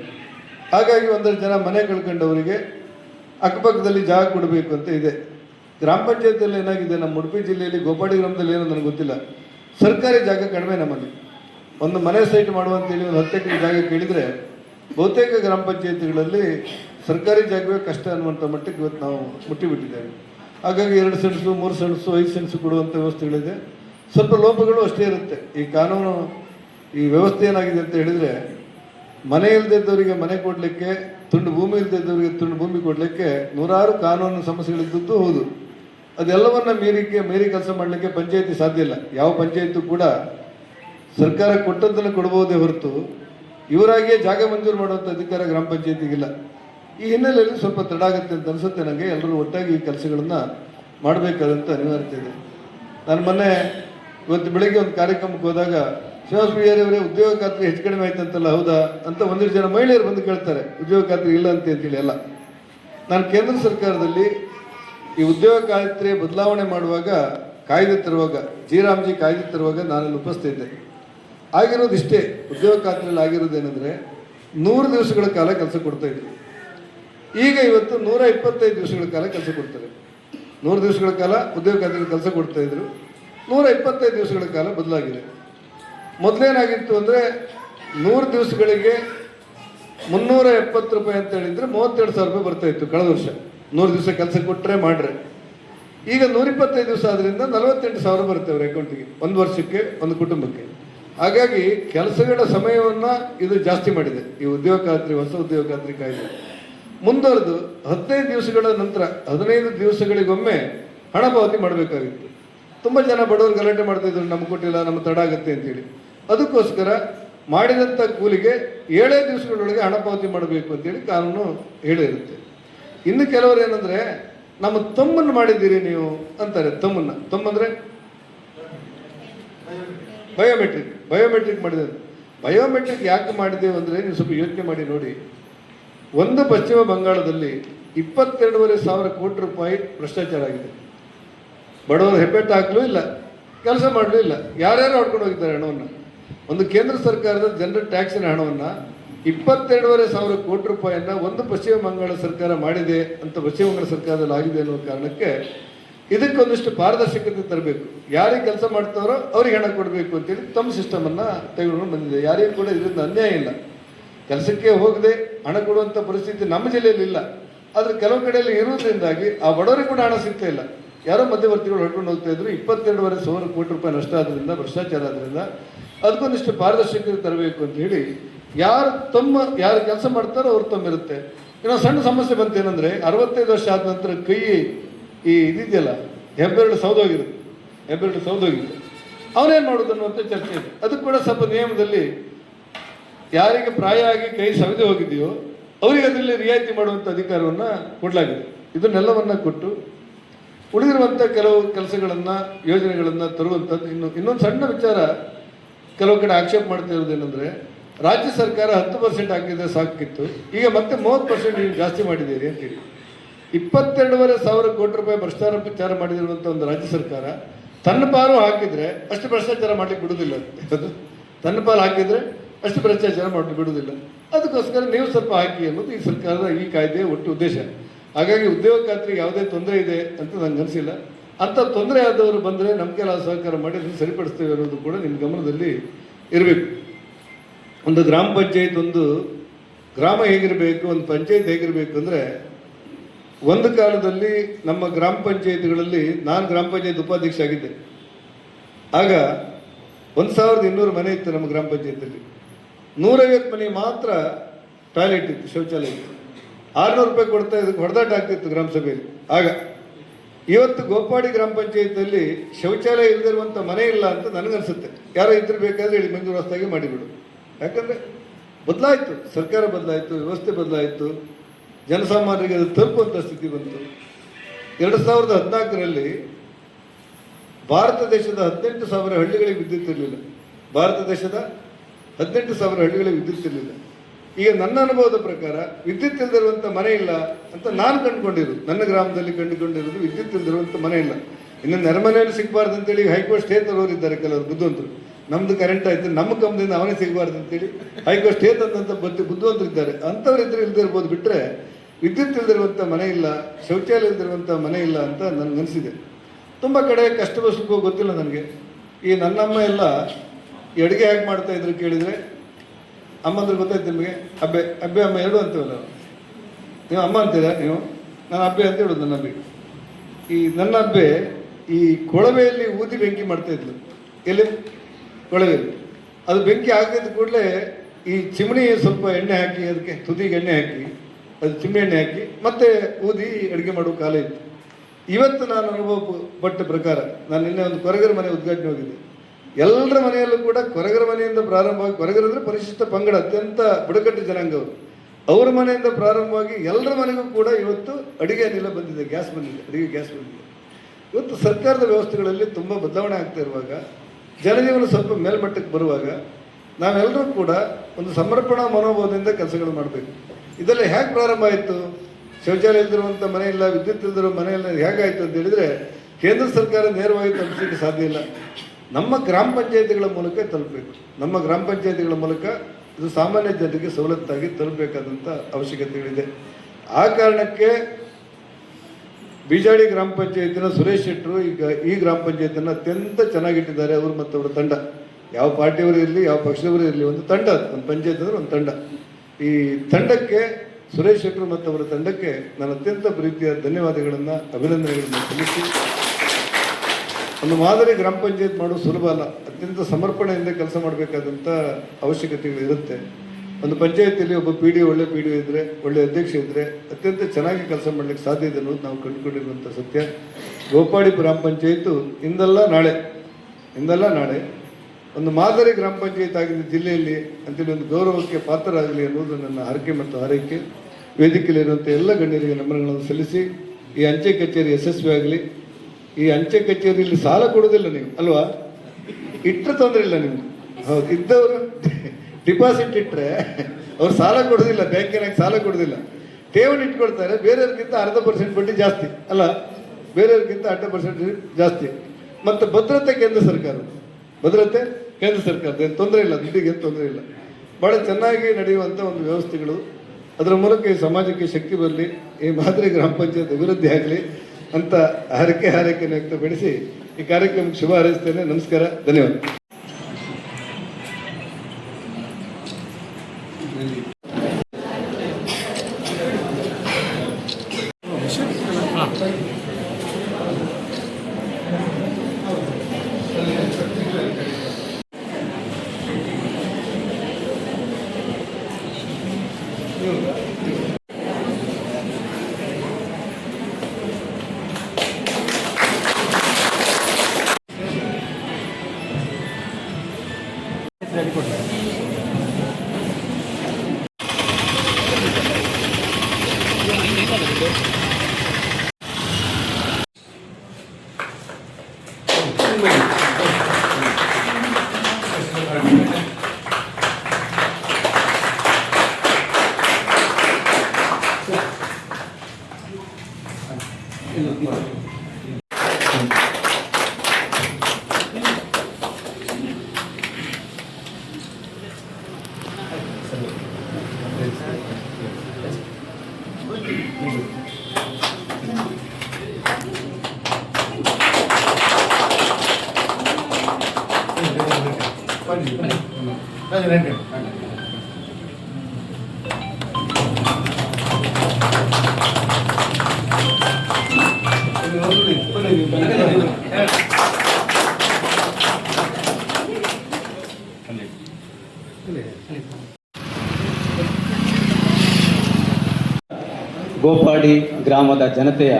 ಹಾಗಾಗಿ ಒಂದಷ್ಟು ಜನ ಮನೆ ಕಳ್ಕೊಂಡವರಿಗೆ ಅಕ್ಕಪಕ್ಕದಲ್ಲಿ ಜಾಗ ಕೊಡಬೇಕು ಅಂತ ಇದೆ. ಗ್ರಾಮ ಪಂಚಾಯತಿಯಲ್ಲಿ ಏನಾಗಿದೆ? ನಮ್ಮ ಉಡುಪಿ ಜಿಲ್ಲೆಯಲ್ಲಿ ಗೋಪಾಡಿ ಗ್ರಾಮದಲ್ಲಿ ಏನೋ ನನಗೆ ಗೊತ್ತಿಲ್ಲ. ಸರ್ಕಾರಿ ಜಾಗ ಕಡಿಮೆ ನಮ್ಮಲ್ಲಿ. ಒಂದು ಮನೆ ಸೈಟ್ ಮಾಡುವಂಥೇಳಿ ಒಂದು ಹತ್ತು ಎಕರೆ ಜಾಗ ಕೇಳಿದರೆ ಬಹುತೇಕ ಗ್ರಾಮ ಪಂಚಾಯತಿಗಳಲ್ಲಿ ಸರ್ಕಾರಿ ಜಾಗವೇ ಕಷ್ಟ ಅನ್ನುವಂಥ ಮಟ್ಟಕ್ಕೆ ಇವತ್ತು ನಾವು ಮುಟ್ಟಿಬಿಟ್ಟಿದ್ದೇವೆ. ಹಾಗಾಗಿ ಎರಡು ಸೆಣಸು ಮೂರು ಸೆಣಸು ಐದು ಸೆಣಸು ಕೊಡುವಂಥ ವ್ಯವಸ್ಥೆಗಳಿದೆ. ಸ್ವಲ್ಪ ಲೋಪಗಳು ಅಷ್ಟೇ ಇರುತ್ತೆ. ಈ ಕಾನೂನು, ಈ ವ್ಯವಸ್ಥೆ ಏನಾಗಿದೆ ಅಂತ ಹೇಳಿದರೆ, ಮನೆ ಇಲ್ಲದಿದ್ದವರಿಗೆ ಮನೆ ಕೊಡಲಿಕ್ಕೆ, ತುಂಡು ಭೂಮಿ ಇಲ್ಲದಿದ್ದವರಿಗೆ ತುಂಡು ಭೂಮಿ ಕೊಡಲಿಕ್ಕೆ ನೂರಾರು ಕಾನೂನು ಸಮಸ್ಯೆಗಳಿದ್ದದ್ದು ಹೌದು. ಅದೆಲ್ಲವನ್ನ ಮೀರಿಕೆ, ಮೀರಿ ಕೆಲಸ ಮಾಡಲಿಕ್ಕೆ ಪಂಚಾಯತಿ ಸಾಧ್ಯ ಇಲ್ಲ. ಯಾವ ಪಂಚಾಯತು ಕೂಡ ಸರ್ಕಾರ ಕೊಟ್ಟದ್ದನ್ನು ಕೊಡಬಹುದೇ ಹೊರತು ಇವರಾಗಿಯೇ ಜಾಗ ಮಂಜೂರು ಮಾಡುವಂಥ ಅಧಿಕಾರ ಗ್ರಾಮ ಪಂಚಾಯತಿಗಿಲ್ಲ ಈ ಹಿನ್ನೆಲೆಯಲ್ಲಿ ಸ್ವಲ್ಪ ತಡ ಆಗುತ್ತೆ ಅಂತ ಅನಿಸುತ್ತೆ ನನಗೆ ಎಲ್ಲರೂ ಒಟ್ಟಾಗಿ ಈ ಕೆಲಸಗಳನ್ನು ಮಾಡಬೇಕಾದಂಥ ಅನಿವಾರ್ಯತೆ ಇದೆ. ನಾನು ಮೊನ್ನೆ ಇವತ್ತು ಬೆಳಗ್ಗೆ ಒಂದು ಕಾರ್ಯಕ್ರಮಕ್ಕೆ ಹೋದಾಗ ಶಿವಸ್ಮಿಯವರೇ ಉದ್ಯೋಗ ಖಾತ್ರಿ ಹೆಚ್ಚು ಕಡಿಮೆ ಆಯ್ತಂತಲ್ಲ, ಹೌದಾ? ಅಂತ ಒಂದಿಷ್ಟು ಜನ ಮಹಿಳೆಯರು ಬಂದು ಕೇಳ್ತಾರೆ, ಉದ್ಯೋಗ ಖಾತ್ರಿ ಇಲ್ಲ ಅಂತ ಅಂತೇಳಿ ಎಲ್ಲ. ನಾನು ಕೇಂದ್ರ ಸರ್ಕಾರದಲ್ಲಿ ಈ ಉದ್ಯೋಗ ಖಾತ್ರಿ ಬದಲಾವಣೆ ಮಾಡುವಾಗ ಕಾಯ್ದೆ ತರುವಾಗ ಜಿ ರಾಮ್ಜಿ ಕಾಯ್ದೆ ತರುವಾಗ ನಾನಲ್ಲಿ ಉಪಸ್ಥಿತ. ಇದ್ದೆ ಆಗಿರೋದು ಇಷ್ಟೇ, ಉದ್ಯೋಗ ಖಾತ್ರಿಯಲ್ಲಿ ಆಗಿರೋದೇನೆಂದರೆ ನೂರು ದಿವಸಗಳ ಕಾಲ ಕೆಲಸ ಕೊಡ್ತಾ ಇದ್ರು. ಈಗ ಇವತ್ತು ನೂರ ಇಪ್ಪತ್ತೈದು ದಿವಸಗಳ ಕಾಲ ಕೆಲಸ ಕೊಡ್ತಾರೆ. ನೂರು ದಿವಸಗಳ ಕಾಲ ಉದ್ಯೋಗ ಖಾತ್ರಿಯಲ್ಲಿ ಕೆಲಸ ಕೊಡ್ತಾ ಇದ್ರು. ನೂರ ಇಪ್ಪತ್ತೈದು ದಿವಸಗಳ ಕಾಲ ಬದಲಾಗಿದೆ. ಮೊದಲೇನಾಗಿತ್ತು ಅಂದರೆ ನೂರು ದಿವಸಗಳಿಗೆ ಮುನ್ನೂರ ಎಪ್ಪತ್ತು ರೂಪಾಯಿ ಅಂತ ಹೇಳಿದರೆ ಮೂವತ್ತೆರಡು ಸಾವಿರ ರೂಪಾಯಿ ಬರ್ತಾ ಇತ್ತು ಕಳೆದ ವರ್ಷ. ನೂರು ದಿವಸ ಕೆಲಸ ಕೊಟ್ಟರೆ ಮಾಡ್ರೆ. ಈಗ ನೂರಿಪ್ಪತ್ತೈದು ದಿವಸ ಆದ್ದರಿಂದ ನಲವತ್ತೆಂಟು ಸಾವಿರ ಬರುತ್ತೆ ಅವ್ರ ಅಕೌಂಟಿಗೆ. ಒಂದು ವರ್ಷಕ್ಕೆ, ಒಂದು ಕುಟುಂಬಕ್ಕೆ. ಹಾಗಾಗಿ ಕೆಲಸಗಳ ಸಮಯವನ್ನು ಇದು ಜಾಸ್ತಿ ಮಾಡಿದೆ. ಈ ಉದ್ಯೋಗ ಖಾತ್ರಿ, ಹೊಸ ಉದ್ಯೋಗ ಖಾತ್ರಿ ಕಾಯ್ದೆ. ಮುಂದುವರೆದು ಹದಿನೈದು ದಿವಸಗಳ ನಂತರ, ಹದಿನೈದು ದಿವಸಗಳಿಗೊಮ್ಮೆ ಹಣ ಪಾವತಿ ಮಾಡಬೇಕಾಗಿತ್ತು. ತುಂಬ ಜನ ಬಡವರು ಗಲಾಟೆ ಮಾಡ್ತಾಯಿದ್ರು ನಮ್ಗೆ ಕೊಟ್ಟಿಲ್ಲ, ನಮ್ಗೆ ತಡ ಆಗುತ್ತೆ ಅಂತೇಳಿ. ಅದಕ್ಕೋಸ್ಕರ ಮಾಡಿದಂಥ ಕೂಲಿಗೆ ಏಳೇ ದಿವಸಗಳೊಳಗೆ ಹಣ ಪಾವತಿ ಮಾಡಬೇಕು ಅಂತೇಳಿ ಕಾನೂನು ಹೇಳಿರುತ್ತೆ. ಇನ್ನು ಕೆಲವರು ಏನಂದ್ರೆ, ನಮ್ಮ ತಮ್ಮನ್ನು ಮಾಡಿದ್ದೀರಿ ನೀವು ಅಂತಾರೆ. ತಮ್ಮನ್ನ. ತಮ್ಮಂದ್ರೆ ಬಯೋಮೆಟ್ರಿಕ್. ಬಯೋಮೆಟ್ರಿಕ್ ಮಾಡಿದೆ ಬಯೋಮೆಟ್ರಿಕ್ ಯಾಕೆ ಮಾಡಿದ್ದೇವೆ ಅಂದರೆ, ನೀವು ಸ್ವಲ್ಪ ಯೋಚನೆ ಮಾಡಿ ನೋಡಿ. ಒಂದು ಪಶ್ಚಿಮ ಬಂಗಾಳದಲ್ಲಿ ಇಪ್ಪತ್ತೆರಡೂವರೆ ಸಾವಿರ ಕೋಟಿ ರೂಪಾಯಿ ಭ್ರಷ್ಟಾಚಾರ ಆಗಿದೆ. ಬಡವರು ಹೆಬ್ಬೆಟ್ಟು ಹಾಕಲೂ ಇಲ್ಲ, ಕೆಲಸ ಮಾಡಲೂ ಇಲ್ಲ. ಯಾರ್ಯಾರು ಹೊಡ್ಕೊಂಡು ಹೋಗಿದ್ದಾರೆ ಹಣವನ್ನು? ಒಂದು ಕೇಂದ್ರ ಸರ್ಕಾರದ ಜನರಲ್ ಟ್ಯಾಕ್ಸಿನ ಹಣವನ್ನು ಇಪ್ಪತ್ತೆರಡೂವರೆ ಸಾವಿರ ಕೋಟಿ ರೂಪಾಯಿಯನ್ನು ಒಂದು ಪಶ್ಚಿಮ ಬಂಗಾಳ ಸರ್ಕಾರ ಮಾಡಿದೆ ಅಂತ ಪಶ್ಚಿಮ ಬಂಗಾಳ ಸರ್ಕಾರದಲ್ಲಿ ಆಗಿದೆ ಅನ್ನೋ ಕಾರಣಕ್ಕೆ ಇದಕ್ಕೊಂದಿಷ್ಟು ಪಾರದರ್ಶಕತೆ ತರಬೇಕು. ಯಾರಿಗೆ ಕೆಲಸ ಮಾಡ್ತಾರೋ ಅವ್ರಿಗೆ ಹಣ ಕೊಡಬೇಕು ಅಂತೇಳಿ ತಮ್ಮ ಸಿಸ್ಟಮನ್ನು ತೆಗೆದುಕೊಂಡು ಬಂದಿದೆ. ಯಾರಿಗೂ ಕೂಡ ಇದರಿಂದ ಅನ್ಯಾಯ ಇಲ್ಲ. ಕೆಲಸಕ್ಕೆ ಹೋಗದೆ ಹಣ ಕೊಡುವಂಥ ಪರಿಸ್ಥಿತಿ ನಮ್ಮ ಜಿಲ್ಲೆಯಲ್ಲಿ ಇಲ್ಲ ಆದರೆ ಕೆಲವು ಕಡೆಯಲ್ಲಿ ಇರುವುದರಿಂದಾಗಿ ಆ ಬಡವರಿಗೆ ಕೂಡ ಹಣ ಸಿಗ್ತಾ ಇಲ್ಲ. ಯಾರೋ ಮಧ್ಯವರ್ತಿಗಳು ಹೊಡ್ಕೊಂಡು ಹೋಗ್ತಾ ಇದ್ರು, ಇಪ್ಪತ್ತೆರಡುವರೆ ಸಾವಿರ ಕೋಟಿ ರೂಪಾಯಿ ನಷ್ಟ ಆದ್ರಿಂದ, ಭ್ರಷ್ಟಾಚಾರ ಆದ್ರಿಂದ, ಅದಕ್ಕೊಂದಿಷ್ಟು ಪಾರದರ್ಶಕತೆ ತರಬೇಕು ಅಂತ ಹೇಳಿ ಯಾರು ತಮ್ಮ, ಯಾರು ಕೆಲಸ ಮಾಡ್ತಾರೋ ಅವ್ರು ತಮ್ಮಿರುತ್ತೆ. ಇನ್ನೊಂದು ಸಣ್ಣ ಸಮಸ್ಯೆ ಬಂತು ಏನಂದ್ರೆ ಅರವತ್ತೈದು ವರ್ಷ ಆದ ನಂತರ ಕೈ ಈ ಇದಿದೆಯಲ್ಲ ಹೆಬ್ಬೆರಡು ಸೌದೋಗಿರುತ್ತೆ ಹೆಬ್ಬೆರಡು ಸೌದೋಗಿರುತ್ತೆ ಅವನೇನು ಮಾಡೋದು ಅನ್ನುವಂಥ ಚರ್ಚೆ ಇದೆ. ಅದಕ್ಕೆ ಕೂಡ ಸ್ವಲ್ಪ ನಿಯಮದಲ್ಲಿ ಯಾರಿಗೆ ಪ್ರಾಯ ಆಗಿ ಕೈ ಸವಿದು ಹೋಗಿದೆಯೋ, ಅವರಿಗೆ ಅದರಲ್ಲಿ ರಿಯಾಯಿತಿ ಮಾಡುವಂಥ ಅಧಿಕಾರವನ್ನು ಕೊಡಲಾಗಿದೆ. ಇದನ್ನೆಲ್ಲವನ್ನು ಕೊಟ್ಟು ಉಳಿದಿರುವಂಥ ಕೆಲವು ಕೆಲಸಗಳನ್ನು, ಯೋಜನೆಗಳನ್ನು ತರುವಂಥದ್ದು ಇನ್ನು, ಇನ್ನೊಂದು ಸಣ್ಣ ವಿಚಾರ ಕೆಲವು ಕಡೆ ಆಕ್ಷೇಪ ಮಾಡ್ತಾ ಇರೋದೇನೆಂದರೆ ರಾಜ್ಯ ಸರ್ಕಾರ ಹತ್ತು ಪರ್ಸೆಂಟ್ ಹಾಕಿದ್ರೆ ಸಾಕಿತ್ತು. ಈಗ ಮತ್ತೆ ಮೂವತ್ತು ಪರ್ಸೆಂಟ್ ನೀವು ಜಾಸ್ತಿ ಮಾಡಿದ್ದೀರಿ ಅಂತೇಳಿ ಇಪ್ಪತ್ತೆರಡೂವರೆ ಸಾವಿರ ಕೋಟಿ ರೂಪಾಯಿ ಭ್ರಷ್ಟಾಚಾರ ಮಾಡಿದಿರುವಂಥ ಒಂದು ರಾಜ್ಯ ಸರ್ಕಾರ, ತನ್ನ ಪಾಲು ಹಾಕಿದರೆ ಅಷ್ಟು ಭ್ರಷ್ಟಾಚಾರ ಮಾಡ್ಲಿಕ್ಕೆ ಬಿಡುವುದಿಲ್ಲ ತನ್ನ ಪಾಲು ಹಾಕಿದರೆ ಅಷ್ಟು ಭ್ರಷ್ಟಾಚಾರ ಮಾಡಲಿಕ್ಕೆ ಬಿಡುವುದಿಲ್ಲ ಅದಕ್ಕೋಸ್ಕರ ನೀವು ಸ್ವಲ್ಪ ಹಾಕಿ ಅನ್ನೋದು ಈ ಸರ್ಕಾರದ ಈ ಕಾಯ್ದೆಯ ಒಟ್ಟು ಉದ್ದೇಶ. ಹಾಗಾಗಿ ಉದ್ಯೋಗ ಖಾತ್ರಿಗೆ ಯಾವುದೇ ತೊಂದರೆ ಇದೆ ಅಂತ ನಂಗೆ ಅನಿಸಿಲ್ಲ. ಅಂಥ ತೊಂದರೆ ಆದವರು ಬಂದರೆ ನಮಗೆಲ್ಲ ಸಹಕಾರ ಮಾಡಿ ಅದನ್ನು ಸರಿಪಡಿಸ್ತೇವೆ ಅನ್ನೋದು ಕೂಡ ನಿಮ್ಮ ಗಮನದಲ್ಲಿ ಇರಬೇಕು. ಒಂದು ಗ್ರಾಮ ಪಂಚಾಯತ್ ಒಂದು ಗ್ರಾಮ ಹೇಗಿರಬೇಕು, ಒಂದು ಪಂಚಾಯತ್ ಹೇಗಿರಬೇಕು ಅಂದರೆ ಒಂದು ಕಾಲದಲ್ಲಿ ನಮ್ಮ ಗ್ರಾಮ ಪಂಚಾಯತ್ಗಳಲ್ಲಿ ನಾನು ಗ್ರಾಮ ಪಂಚಾಯತ್ ಉಪಾಧ್ಯಕ್ಷ ಆಗಿದ್ದೆ. ಆಗ ಒಂದು ಸಾವಿರದ ಇನ್ನೂರು ಮನೆ ಇತ್ತು ನಮ್ಮ ಗ್ರಾಮ ಪಂಚಾಯತಲ್ಲಿ ನೂರೈವತ್ತು ಮನೆ ಮಾತ್ರ ಟಾಯ್ಲೆಟ್ ಇತ್ತು, ಶೌಚಾಲಯ ಇತ್ತು. ಆರುನೂರು ರೂಪಾಯಿ ಕೊಡ್ತಾ ಇದಕ್ಕೆ ಹೊಡೆದಾಟ ಆಗ್ತಿತ್ತು ಗ್ರಾಮ ಸಭೆಯಲ್ಲಿ. ಆಗ, ಇವತ್ತು ಗೋಪಾಡಿ ಗ್ರಾಮ ಪಂಚಾಯತಲ್ಲಿ ಶೌಚಾಲಯ ಇಲ್ಲದಿರುವಂಥ ಮನೆ ಇಲ್ಲ ಅಂತ ನನಗನ್ಸುತ್ತೆ. ಯಾರೋ ಇದ್ರೆ ಬೇಕಾದ್ರೆ ಹೇಳಿ ರಸ್ತಾಗಿ ಮಾಡಿಬಿಡು. ಯಾಕಂದರೆ ಬದಲಾಯಿತು. ಸರ್ಕಾರ ಬದಲಾಯಿತು, ವ್ಯವಸ್ಥೆ ಬದಲಾಯಿತು. ಜನಸಾಮಾನ್ಯರಿಗೆ ಅದು ತಲುಪುವಂಥ ಸ್ಥಿತಿ ಬಂತು. ಎರಡು ಸಾವಿರದ ಹದಿನಾಲ್ಕರಲ್ಲಿ ಭಾರತ ದೇಶದ ಹದಿನೆಂಟು ಸಾವಿರ ಹಳ್ಳಿಗಳಿಗೆ ವಿದ್ಯುತ್ ಇರಲಿಲ್ಲ. ಭಾರತ ದೇಶದ ಹದಿನೆಂಟು ಸಾವಿರ ಹಳ್ಳಿಗಳಿಗೆ ವಿದ್ಯುತ್ ಇರಲಿಲ್ಲ. ಈಗ ನನ್ನ ಅನುಭವದ ಪ್ರಕಾರ ವಿದ್ಯುತ್ ಇಲ್ದಿರುವಂಥ ಮನೆ ಇಲ್ಲ ಅಂತ ನಾನು ಕಂಡುಕೊಂಡಿರೋದು. ನನ್ನ ಗ್ರಾಮದಲ್ಲಿ ಕಂಡುಕೊಂಡಿರೋದು ವಿದ್ಯುತ್ ಇಲ್ದಿರುವಂಥ ಮನೆ ಇಲ್ಲ. ಇನ್ನು ನೆರೆಮನೆಯಲ್ಲಿ ಸಿಗಬಾರ್ದು ಅಂತೇಳಿ ಹೈಕೋರ್ಟ್ ಸ್ಟೇ ತರೋರಿದ್ದಾರೆ ಕೆಲವರು, ಬುದ್ಧಿವಂತರು. ನಮ್ದು ಕರೆಂಟ್ ಆಯ್ತು, ನಮ್ಮ ಕಂಪ್ನಿಯಿಂದ ಅವನೇ ಸಿಗಬಾರ್ದು ಅಂತೇಳಿ ಹೈಕೋರ್ಟ್ ಸ್ಟೇ ತಂದಂಥ ಬುದ್ಧಿ, ಬುದ್ಧಿವಂತರು ಇದ್ದಾರೆ. ಅಂಥವ್ರು ಇದ್ರೆ ಇಲ್ದಿರ್ಬೋದು ಬಿಟ್ಟರೆ ವಿದ್ಯುತ್ ಇಲ್ದಿರುವಂಥ ಮನೆ ಇಲ್ಲ, ಶೌಚಾಲಯ ಇಲ್ದಿರುವಂಥ ಮನೆ ಇಲ್ಲ ಅಂತ ನನಗನ್ಸಿದೆ ತುಂಬ ಕಡೆ ಕಷ್ಟ ಸುಖ ಗೊತ್ತಿಲ್ಲ ನನಗೆ. ಈ ನನ್ನಮ್ಮ ಎಲ್ಲ ಅಡುಗೆ ಹೇಗೆ ಮಾಡ್ತಾ ಇದ್ರು ಕೇಳಿದರೆ ಅಮ್ಮಂದ್ರೆ ಗೊತ್ತಾಯ್ತು ನಿಮಗೆ? ಅಬ್ಬೆ ಅಬ್ಬೆ ಅಮ್ಮ ಎರಡು ಅಂತೀವಲ್ಲ ನಾವು. ಅಮ್ಮ ಅಂತೀರಾ ನೀವು? ನಾನು ಅಬ್ಬೆ ಅಂತ ಹೇಳೋದು ನನ್ನ ಅಬ್ಬೆ. ಈ ನನ್ನ ಅಬ್ಬೆ ಈ ಕೊಳವೆಯಲ್ಲಿ ಊದಿ ಬೆಂಕಿ ಮಾಡ್ತಾ ಇದ್ಲು. ಎಲ್ಲಿ? ಕೊಳವೆಯಲ್ಲಿ. ಅದು ಬೆಂಕಿ ಹಾಕಿದ ಕೂಡಲೇ ಈ ಚಿಮಣಿ ಸ್ವಲ್ಪ ಎಣ್ಣೆ ಹಾಕಿ, ಅದಕ್ಕೆ ತುದಿಗೆ ಎಣ್ಣೆ ಹಾಕಿ, ಅದು ಚಿಮಣಿ ಎಣ್ಣೆ ಹಾಕಿ, ಮತ್ತೆ ಊದಿ ಅಡುಗೆ ಮಾಡುವ ಕಾಲ ಇತ್ತು. ಇವತ್ತು ನಾನು ಅನುಭವ ಪಟ್ಟ ಪ್ರಕಾರ, ನಾನು ನಿನ್ನೆ ಒಂದು ಕೊರಗರ ಮನೆ ಉದ್ಘಾಟನೆ ಹೋಗಿದ್ದೆ. ಎಲ್ಲರ ಮನೆಯಲ್ಲೂ ಕೂಡ ಕೊರಗರ ಮನೆಯಿಂದ ಪ್ರಾರಂಭವಾಗಿ, ಕೊರಗರ ಅಂದರೆ ಪರಿಶಿಷ್ಟ ಪಂಗಡ, ಅತ್ಯಂತ ಬುಡಕಟ್ಟು ಜನಾಂಗವರು ಅವರ. ಅವ್ರ ಮನೆಯಿಂದ ಪ್ರಾರಂಭವಾಗಿ ಎಲ್ಲರ ಮನೆಗೂ ಕೂಡ ಇವತ್ತು ಅಡಿಗೆ ಅನಿಲ ಬಂದಿದೆ, ಗ್ಯಾಸ್ ಬಂದಿದೆ, ಅಡಿಗೆ ಗ್ಯಾಸ್ ಬಂದಿದೆ. ಇವತ್ತು ಸರ್ಕಾರದ ವ್ಯವಸ್ಥೆಗಳಲ್ಲಿ ತುಂಬ ಬದಲಾವಣೆ ಆಗ್ತಾ ಇರುವಾಗ, ಜನಜೀವನ ಸ್ವಲ್ಪ ಮೇಲ್ಮಟ್ಟಕ್ಕೆ ಬರುವಾಗ ನಾವೆಲ್ಲರೂ ಕೂಡ ಒಂದು ಸಮರ್ಪಣಾ ಮನೋಭಾವದಿಂದ ಕೆಲಸಗಳು ಮಾಡಬೇಕು. ಇದೆಲ್ಲ ಹೇಗೆ ಪ್ರಾರಂಭ ಆಯಿತು? ಶೌಚಾಲಯ ಇಲ್ದಿರುವಂಥ ಮನೆ ಇಲ್ಲ, ವಿದ್ಯುತ್ ಇಲ್ದಿರೋ ಮನೆ ಇಲ್ಲ ಹೇಗಾಯಿತು ಅಂತ ಹೇಳಿದರೆ ಕೇಂದ್ರ ಸರ್ಕಾರ ನೇರವಾಗಿ ತಲುಪಿಸಲಿಕ್ಕೆ ಸಾಧ್ಯ ಇಲ್ಲ. ನಮ್ಮ ಗ್ರಾಮ ಪಂಚಾಯತಿಗಳ ಮೂಲಕ ತಲುಪಬೇಕು. ನಮ್ಮ ಗ್ರಾಮ ಪಂಚಾಯತಿಗಳ ಮೂಲಕ ಇದು ಸಾಮಾನ್ಯ ಜನರಿಗೆ ಸವಲತ್ತಾಗಿ ತಲುಪಬೇಕಾದಂಥ ಅವಶ್ಯಕತೆಗಳಿದೆ. ಆ ಕಾರಣಕ್ಕೆ ಬಿಜಾಡಿ ಗ್ರಾಮ ಪಂಚಾಯತಿನ ಸುರೇಶ್ ಶೆಟ್ಟರು ಈಗ ಈ ಗ್ರಾಮ ಪಂಚಾಯತಿನ ಅತ್ಯಂತ ಚೆನ್ನಾಗಿಟ್ಟಿದ್ದಾರೆ ಅವರು ಮತ್ತು ಅವರ ತಂಡ. ಯಾವ ಪಾರ್ಟಿಯವರು ಇರಲಿ, ಯಾವ ಪಕ್ಷದವರು ಇರಲಿ, ಒಂದು ತಂಡ. ಒಂದು ಪಂಚಾಯತ್ ಅಂದರೆ ಒಂದು ತಂಡ. ಈ ತಂಡಕ್ಕೆ ಸುರೇಶ್ ಶೆಟ್ಟರು ಮತ್ತು ಅವರ ತಂಡಕ್ಕೆ ನಾನು ಅತ್ಯಂತ ಪ್ರೀತಿಯ ಧನ್ಯವಾದಗಳನ್ನು, ಅಭಿನಂದನೆಗಳನ್ನು ಸಲ್ಲಿಸಿ ಒಂದು ಮಾದರಿ ಗ್ರಾಮ ಪಂಚಾಯತ್ ಮಾಡೋದು ಸುಲಭ ಅಲ್ಲ. ಅತ್ಯಂತ ಸಮರ್ಪಣೆಯಿಂದ ಕೆಲಸ ಮಾಡಬೇಕಾದಂಥ ಅವಶ್ಯಕತೆಗಳು ಇರುತ್ತೆ. ಒಂದು ಪಂಚಾಯತಿಯಲ್ಲಿ ಒಬ್ಬ ಪಿ ಡಿ ಒಳ್ಳೆ ಪಿ ಡಿ ಇದ್ದರೆ ಒಳ್ಳೆ ಅಧ್ಯಕ್ಷ ಇದ್ದರೆ ಅತ್ಯಂತ ಚೆನ್ನಾಗಿ ಕೆಲಸ ಮಾಡಲಿಕ್ಕೆ ಸಾಧ್ಯ ಇದೆ ಅನ್ನೋದು ನಾವು ಕಂಡುಕೊಂಡಿರುವಂಥ ಸತ್ಯ. ಗೋಪಾಡಿ ಗ್ರಾಮ ಪಂಚಾಯತು ಇಂದಲ್ಲ ನಾಳೆ ಇಂದಲ್ಲ ನಾಳೆ ಒಂದು ಮಾದರಿ ಗ್ರಾಮ ಪಂಚಾಯತ್ ಆಗಿದ್ದ ಜಿಲ್ಲೆಯಲ್ಲಿ ಅಂತೇಳಿ ಒಂದು ಗೌರವಕ್ಕೆ ಪಾತ್ರರಾಗಲಿ ಅನ್ನೋದು ನನ್ನ ಹರಕೆ ಮತ್ತು ಹಾರೈಕೆ. ವೇದಿಕೆಯಲ್ಲಿರುವಂಥ ಎಲ್ಲ ಗಣ್ಯರಿಗೆ ನಮನಗಳನ್ನು ಸಲ್ಲಿಸಿ ಈ ಅಂಚೆ ಕಚೇರಿ ಯಶಸ್ವಿ ಆಗಲಿ ಈ ಅಂಚೆ ಕಚೇರಿಯಲ್ಲಿ ಸಾಲ ಕೊಡೋದಿಲ್ಲ ನೀವು, ಅಲ್ವಾ? ಇಟ್ಟರೆ ತೊಂದರೆ ಇಲ್ಲ ನಿಮ್ಗೆ. ಹೌದು, ಇದ್ದವರು ಡಿಪಾಸಿಟ್ ಇಟ್ಟರೆ ಅವ್ರು ಸಾಲ ಕೊಡೋದಿಲ್ಲ ಬ್ಯಾಂಕಿನಾಗ ಸಾಲ ಕೊಡೋದಿಲ್ಲ ಠೇವಣಿ ಇಟ್ಕೊಳ್ತಾರೆ, ಬೇರೆಯವ್ರಿಗಿಂತ ಅರ್ಧ ಪರ್ಸೆಂಟ್ ಬಡ್ಡಿ ಜಾಸ್ತಿ, ಅಲ್ಲ? ಬೇರೆಯವ್ರಿಗಿಂತ ಅರ್ಧ ಪರ್ಸೆಂಟ್ ಜಾಸ್ತಿ. ಮತ್ತು ಭದ್ರತೆ ಕೇಂದ್ರ ಸರ್ಕಾರ. ಭದ್ರತೆ ಕೇಂದ್ರ ಸರ್ಕಾರದ, ಏನು ತೊಂದರೆ ಇಲ್ಲ, ದುಡ್ಡಿಗೆ ಏನು ತೊಂದರೆ ಇಲ್ಲ. ಭಾಳ ಚೆನ್ನಾಗಿ ನಡೆಯುವಂಥ ಒಂದು ವ್ಯವಸ್ಥೆಗಳು. ಅದರ ಮೂಲಕ ಈ ಸಮಾಜಕ್ಕೆ ಶಕ್ತಿ ಬರಲಿ, ಈ ಮಾದರಿ ಗ್ರಾಮ ಪಂಚಾಯತ್ ಅಭಿವೃದ್ಧಿ ಆಗಲಿ ಅಂತ ಹರಕೆ ಹಾರೈಕೆಯನ್ನು ವ್ಯಕ್ತಪಡಿಸಿ ಈ ಕಾರ್ಯಕ್ರಮಕ್ಕೆ ಶುಭ ಹಾರೈಸ್ತೇನೆ. ನಮಸ್ಕಾರ. ಧನ್ಯವಾದ. ಗೋಪಾಡಿ ಗ್ರಾಮದ ಜನತೆಯ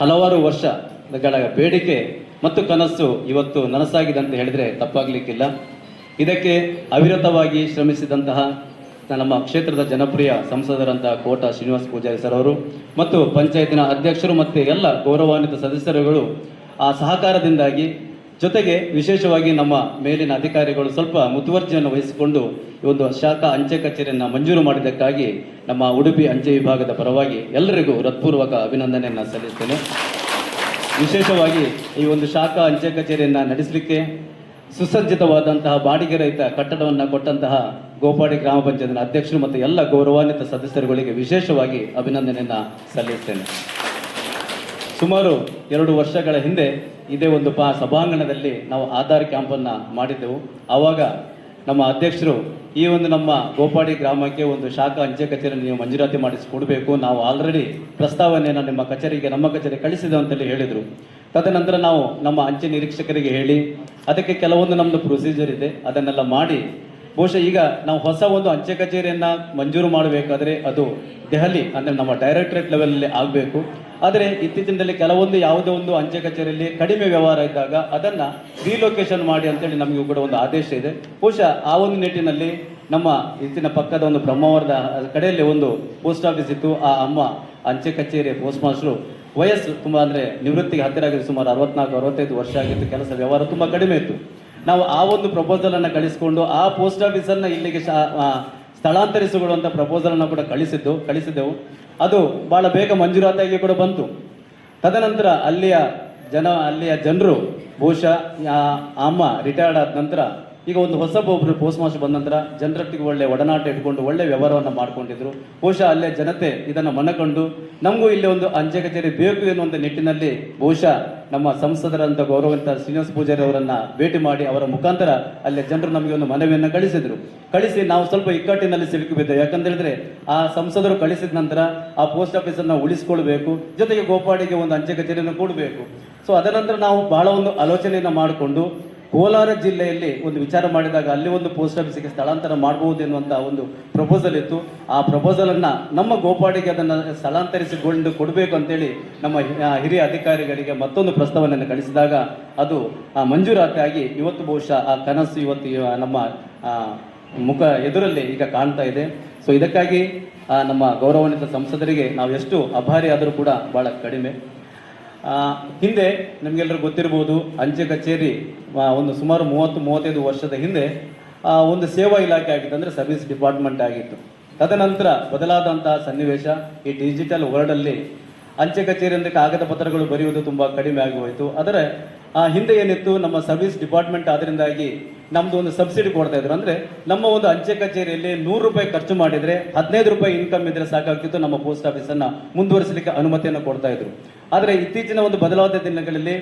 ಹಲವಾರು ವರ್ಷಗಳ ಬೇಡಿಕೆ ಮತ್ತು ಕನಸು ಇವತ್ತು ನನಸಾಗಿದೆ ಅಂತ ಹೇಳಿದರೆ ತಪ್ಪಾಗಲಿಕ್ಕಿಲ್ಲ. ಇದಕ್ಕೆ ಅವಿರತವಾಗಿ ಶ್ರಮಿಸಿದಂತಹ ನಮ್ಮ ಕ್ಷೇತ್ರದ ಜನಪ್ರಿಯ ಸಂಸದರಂತಹ ಕೋಟ ಶ್ರೀನಿವಾಸ ಪೂಜಾರಿ ಸರ್ ಅವರು ಮತ್ತು ಪಂಚಾಯತಿನ ಅಧ್ಯಕ್ಷರು ಮತ್ತು ಎಲ್ಲ ಗೌರವಾನ್ವಿತ ಸದಸ್ಯರುಗಳು ಆ ಸಹಕಾರದಿಂದಾಗಿ ಜೊತೆಗೆ ವಿಶೇಷವಾಗಿ ನಮ್ಮ ಮೇಲಿನ ಅಧಿಕಾರಿಗಳು ಸ್ವಲ್ಪ ಮುತುವರ್ಜಿಯನ್ನು ವಹಿಸಿಕೊಂಡು ಈ ಒಂದು ಶಾಖಾ ಅಂಚೆ ಕಚೇರಿಯನ್ನು ಮಂಜೂರು ಮಾಡಿದ್ದಕ್ಕಾಗಿ ನಮ್ಮ ಉಡುಪಿ ಅಂಚೆ ವಿಭಾಗದ ಪರವಾಗಿ ಎಲ್ಲರಿಗೂ ಹೃತ್ಪೂರ್ವಕ ಅಭಿನಂದನೆಯನ್ನು ಸಲ್ಲಿಸ್ತೇನೆ. ವಿಶೇಷವಾಗಿ ಈ ಒಂದು ಶಾಖಾ ಅಂಚೆ ಕಚೇರಿಯನ್ನು ನಡೆಸಲಿಕ್ಕೆ ಸುಸಜ್ಜಿತವಾದಂತಹ ಬಾಡಿಗೆ ರಹಿತ ಕಟ್ಟಡವನ್ನು ಕೊಟ್ಟಂತಹ ಗೋಪಾಡಿ ಗ್ರಾಮ ಪಂಚಾಯತ್ನ ಅಧ್ಯಕ್ಷರು ಮತ್ತು ಎಲ್ಲ ಗೌರವಾನ್ವಿತ ಸದಸ್ಯರುಗಳಿಗೆ ವಿಶೇಷವಾಗಿ ಅಭಿನಂದನೆಯನ್ನು ಸಲ್ಲಿಸ್ತೇನೆ. ಸುಮಾರು ಎರಡು ವರ್ಷಗಳ ಹಿಂದೆ ಇದೇ ಒಂದು ಪಾ ಸಭಾಂಗಣದಲ್ಲಿ ನಾವು ಆಧಾರ್ ಕ್ಯಾಂಪನ್ನು ಮಾಡಿದ್ದೆವು. ಆವಾಗ ನಮ್ಮ ಅಧ್ಯಕ್ಷರು ಈ ಒಂದು ನಮ್ಮ ಗೋಪಾಡಿ ಗ್ರಾಮಕ್ಕೆ ಒಂದು ಶಾಖಾ ಅಂಚೆ ಕಚೇರಿ ನೀವು ಮಂಜೂರಾತಿ ಮಾಡಿಸಿಕೊಡಬೇಕು. ನಾವು ಆಲ್ರೆಡಿ ಪ್ರಸ್ತಾವನೆಯನ್ನು ನಿಮ್ಮ ಕಚೇರಿಗೆ, ನಮ್ಮ ಕಚೇರಿ ಕಳಿಸಿದೆ ಅಂತೇಳಿ ಹೇಳಿದರು. ತದನಂತರ ನಾವು ನಮ್ಮ ಅಂಚೆ ನಿರೀಕ್ಷಕರಿಗೆ ಹೇಳಿ, ಅದಕ್ಕೆ ಕೆಲವೊಂದು ನಮ್ಮದು ಪ್ರೊಸೀಜರ್ ಇದೆ. ಅದನ್ನೆಲ್ಲ ಮಾಡಿ ಬಹುಶಃ ಈಗ ನಾವು ಹೊಸ ಒಂದು ಅಂಚೆ ಕಚೇರಿಯನ್ನು ಮಂಜೂರು ಮಾಡಬೇಕಾದ್ರೆ ಅದು ದೆಹಲಿ, ಅಂದರೆ ನಮ್ಮ ಡೈರೆಕ್ಟರೇಟ್ ಲೆವೆಲಲ್ಲಿ ಆಗಬೇಕು. ಆದರೆ ಇತ್ತೀಚಿನಲ್ಲಿ ಕೆಲವೊಂದು ಯಾವುದೇ ಒಂದು ಅಂಚೆ ಕಚೇರಿಯಲ್ಲಿ ಕಡಿಮೆ ವ್ಯವಹಾರ ಇದ್ದಾಗ ಅದನ್ನು ರಿಲೊಕೇಶನ್ ಮಾಡಿ ಅಂತೇಳಿ ನಮಗೂ ಕೂಡ ಒಂದು ಆದೇಶ ಇದೆ. ಬಹುಶಃ ಆ ಒಂದು ನಿಟ್ಟಿನಲ್ಲಿ ನಮ್ಮ ಇತ್ತಿನ ಪಕ್ಕದ ಒಂದು ಬ್ರಹ್ಮಾವರದ ಕಡೆಯಲ್ಲಿ ಒಂದು ಪೋಸ್ಟ್ ಆಫೀಸ್ ಇತ್ತು. ಆ ಅಮ್ಮ ಅಂಚೆ ಕಚೇರಿಯ ಪೋಸ್ಟ್ ಮಾಸ್ಟರು ವಯಸ್ಸು ತುಂಬ ಅಂದರೆ ನಿವೃತ್ತಿಗೆ ಹತ್ತಿರ ಆಗಿದೆ ಸುಮಾರು ಅರವತ್ನಾಲ್ಕು, ಅರವತ್ತೈದು ವರ್ಷ ಆಗಿತ್ತು. ಕೆಲಸ ವ್ಯವಹಾರ ತುಂಬ ಕಡಿಮೆ ಇತ್ತು. ನಾವು ಆ ಒಂದು ಪ್ರಪೋಸಲ್ ಅನ್ನು ಕಳಿಸಿಕೊಂಡು ಆ ಪೋಸ್ಟ್ ಆಫೀಸನ್ನು ಇಲ್ಲಿಗೆ ಸ್ಥಳಾಂತರಿಸಿಕೊಳ್ಳುವಂಥ ಪ್ರಪೋಸಲ್ ಅನ್ನು ಕೂಡ ಕಳಿಸಿದ್ದು, ಕಳಿಸಿದ್ದೆವು. ಅದು ಬಹಳ ಬೇಗ ಮಂಜೂರಾತಿಯಾಗಿ ಕೂಡ ಬಂತು. ತದನಂತರ ಅಲ್ಲಿಯ ಜನ, ಅಲ್ಲಿಯ ಜನರು ಬಹುಶಃ ಅಮ್ಮ ರಿಟೈರ್ಡ್ ಆದ ನಂತರ ಈಗ ಒಂದು ಹೊಸ ಒಬ್ಬರು ಪೋಸ್ಟ್ ಮಾಸ್ಟರ್ ಬಂದ ನಂತರ ಜನರೊಟ್ಟಿಗೆ ಒಳ್ಳೆ ಒಡನಾಟ ಇಟ್ಕೊಂಡು ಒಳ್ಳೆ ವ್ಯವಹಾರವನ್ನು ಮಾಡ್ಕೊಂಡಿದ್ರು. ಬಹುಶಃ ಅಲ್ಲೇ ಜನತೆ ಇದನ್ನು ಮನಕೊಂಡು ನಮಗೂ ಇಲ್ಲಿ ಒಂದು ಅಂಚೆ ಕಚೇರಿ ಬೇಕು ಎನ್ನುವಂಥ ನಿಟ್ಟಿನಲ್ಲಿ ಬಹುಶಃ ನಮ್ಮ ಸಂಸದರಂತ ಗೌರವಂತ ಶ್ರೀನಿವಾಸ ಪೂಜಾರಿ ಅವರನ್ನು ಭೇಟಿ ಮಾಡಿ ಅವರ ಮುಖಾಂತರ ಅಲ್ಲಿ ಜನರು ನಮಗೆ ಒಂದು ಮನವಿಯನ್ನು ಕಳಿಸಿದರು. ಕಳಿಸಿ ನಾವು ಸ್ವಲ್ಪ ಇಕ್ಕಟ್ಟಿನಲ್ಲಿ ಸಿಲುಕಿಬಿದ್ದೆವು ಯಾಕಂತ ಹೇಳಿದ್ರೆ ಆ ಸಂಸದರು ಕಳಿಸಿದ ನಂತರ ಆ ಪೋಸ್ಟ್ ಆಫೀಸನ್ನು ಉಳಿಸ್ಕೊಳ್ಬೇಕು. ಜೊತೆಗೆ ಗೋಪಾಡಿಗೆ ಒಂದು ಅಂಚೆ ಕಚೇರಿಯನ್ನು ಕೊಡಬೇಕು. ಸೊ ಅದರ ನಂತರ ನಾವು ಬಹಳ ಒಂದು ಆಲೋಚನೆಯನ್ನು ಮಾಡಿಕೊಂಡು ಕೋಲಾರ ಜಿಲ್ಲೆಯಲ್ಲಿ ಒಂದು ವಿಚಾರ ಮಾಡಿದಾಗ ಅಲ್ಲಿ ಒಂದು ಪೋಸ್ಟ್ ಆಫೀಸಿಗೆ ಸ್ಥಳಾಂತರ ಮಾಡಬಹುದು ಎನ್ನುವಂಥ ಒಂದು ಪ್ರಪೋಸಲ್ ಇತ್ತು. ಆ ಪ್ರಪೋಸಲ್ ಅನ್ನ ನಮ್ಮ ಗೋಪಾಡಿಗೆ ಅದನ್ನು ಸ್ಥಳಾಂತರಿಸಿಕೊಂಡು ಕೊಡಬೇಕು ಅಂತೇಳಿ ನಮ್ಮ ಹಿರಿಯ ಅಧಿಕಾರಿಗಳಿಗೆ ಮತ್ತೊಂದು ಪ್ರಸ್ತಾವನೆಯನ್ನು ಕಳಿಸಿದಾಗ ಅದು ಮಂಜೂರಾತಿ ಆಗಿ ಇವತ್ತು ಬಹುಶಃ ಆ ಕನಸು ಇವತ್ತು ನಮ್ಮ ಮುಖ ಎದುರಲ್ಲಿ ಈಗ ಕಾಣ್ತಾ ಇದೆ. ಸೊ ಇದಕ್ಕಾಗಿ ನಮ್ಮ ಗೌರವಾನ್ವಿತ ಸಂಸದರಿಗೆ ನಾವು ಎಷ್ಟು ಅಭಾರಿ ಆದರೂ ಕೂಡ ಬಹಳ ಕಡಿಮೆ. ಹಿಂದೆ ನಮಗೆಲ್ಲರೂ ಗೊತ್ತಿರ್ಬೋದು, ಅಂಚೆ ಕಚೇರಿ ಒಂದು ಸುಮಾರು ಮೂವತ್ತು, ಮೂವತ್ತೈದು ವರ್ಷದ ಹಿಂದೆ ಒಂದು ಸೇವಾ ಇಲಾಖೆ ಆಗಿತ್ತು ಅಂದರೆ ಸರ್ವಿಸ್ ಡಿಪಾರ್ಟ್ಮೆಂಟ್ ಆಗಿತ್ತು. ತದನಂತರ ಬದಲಾದಂತಹ ಸನ್ನಿವೇಶ ಈ ಡಿಜಿಟಲ್ ವರ್ಲ್ಡಲ್ಲಿ ಅಂಚೆ ಕಚೇರಿಯಿಂದ ಕಾಗದ ಪತ್ರಗಳು ಬರೆಯುವುದು ತುಂಬ ಕಡಿಮೆ ಆಗಿ ಹೋಯಿತು. ಆದರೆ ಆ ಹಿಂದೆ ಏನಿತ್ತು, ನಮ್ಮ ಸರ್ವಿಸ್ ಡಿಪಾರ್ಟ್ಮೆಂಟ್ ಆದ್ರಿಂದಾಗಿ ನಮ್ದು ಒಂದು ಸಬ್ಸಿಡಿ ಕೊಡ್ತಾ ಇದ್ರು. ಅಂದ್ರೆ ನಮ್ಮ ಒಂದು ಅಂಚೆ ಕಚೇರಿಯಲ್ಲಿ ನೂರು ರೂಪಾಯಿ ಖರ್ಚು ಮಾಡಿದ್ರೆ ಹದಿನೈದು ರೂಪಾಯಿ ಇನ್ಕಮ್ ಇದ್ರೆ ಸಾಕಾಗ್ತಿತ್ತು ನಮ್ಮ ಪೋಸ್ಟ್ ಆಫೀಸನ್ನು ಮುಂದುವರಿಸಲಿಕ್ಕೆ ಅನುಮತಿಯನ್ನು ಕೊಡ್ತಾ ಇದ್ರು. ಆದರೆ ಇತ್ತೀಚಿನ ಒಂದು ಬದಲಾದ ದಿನಗಳಲ್ಲಿ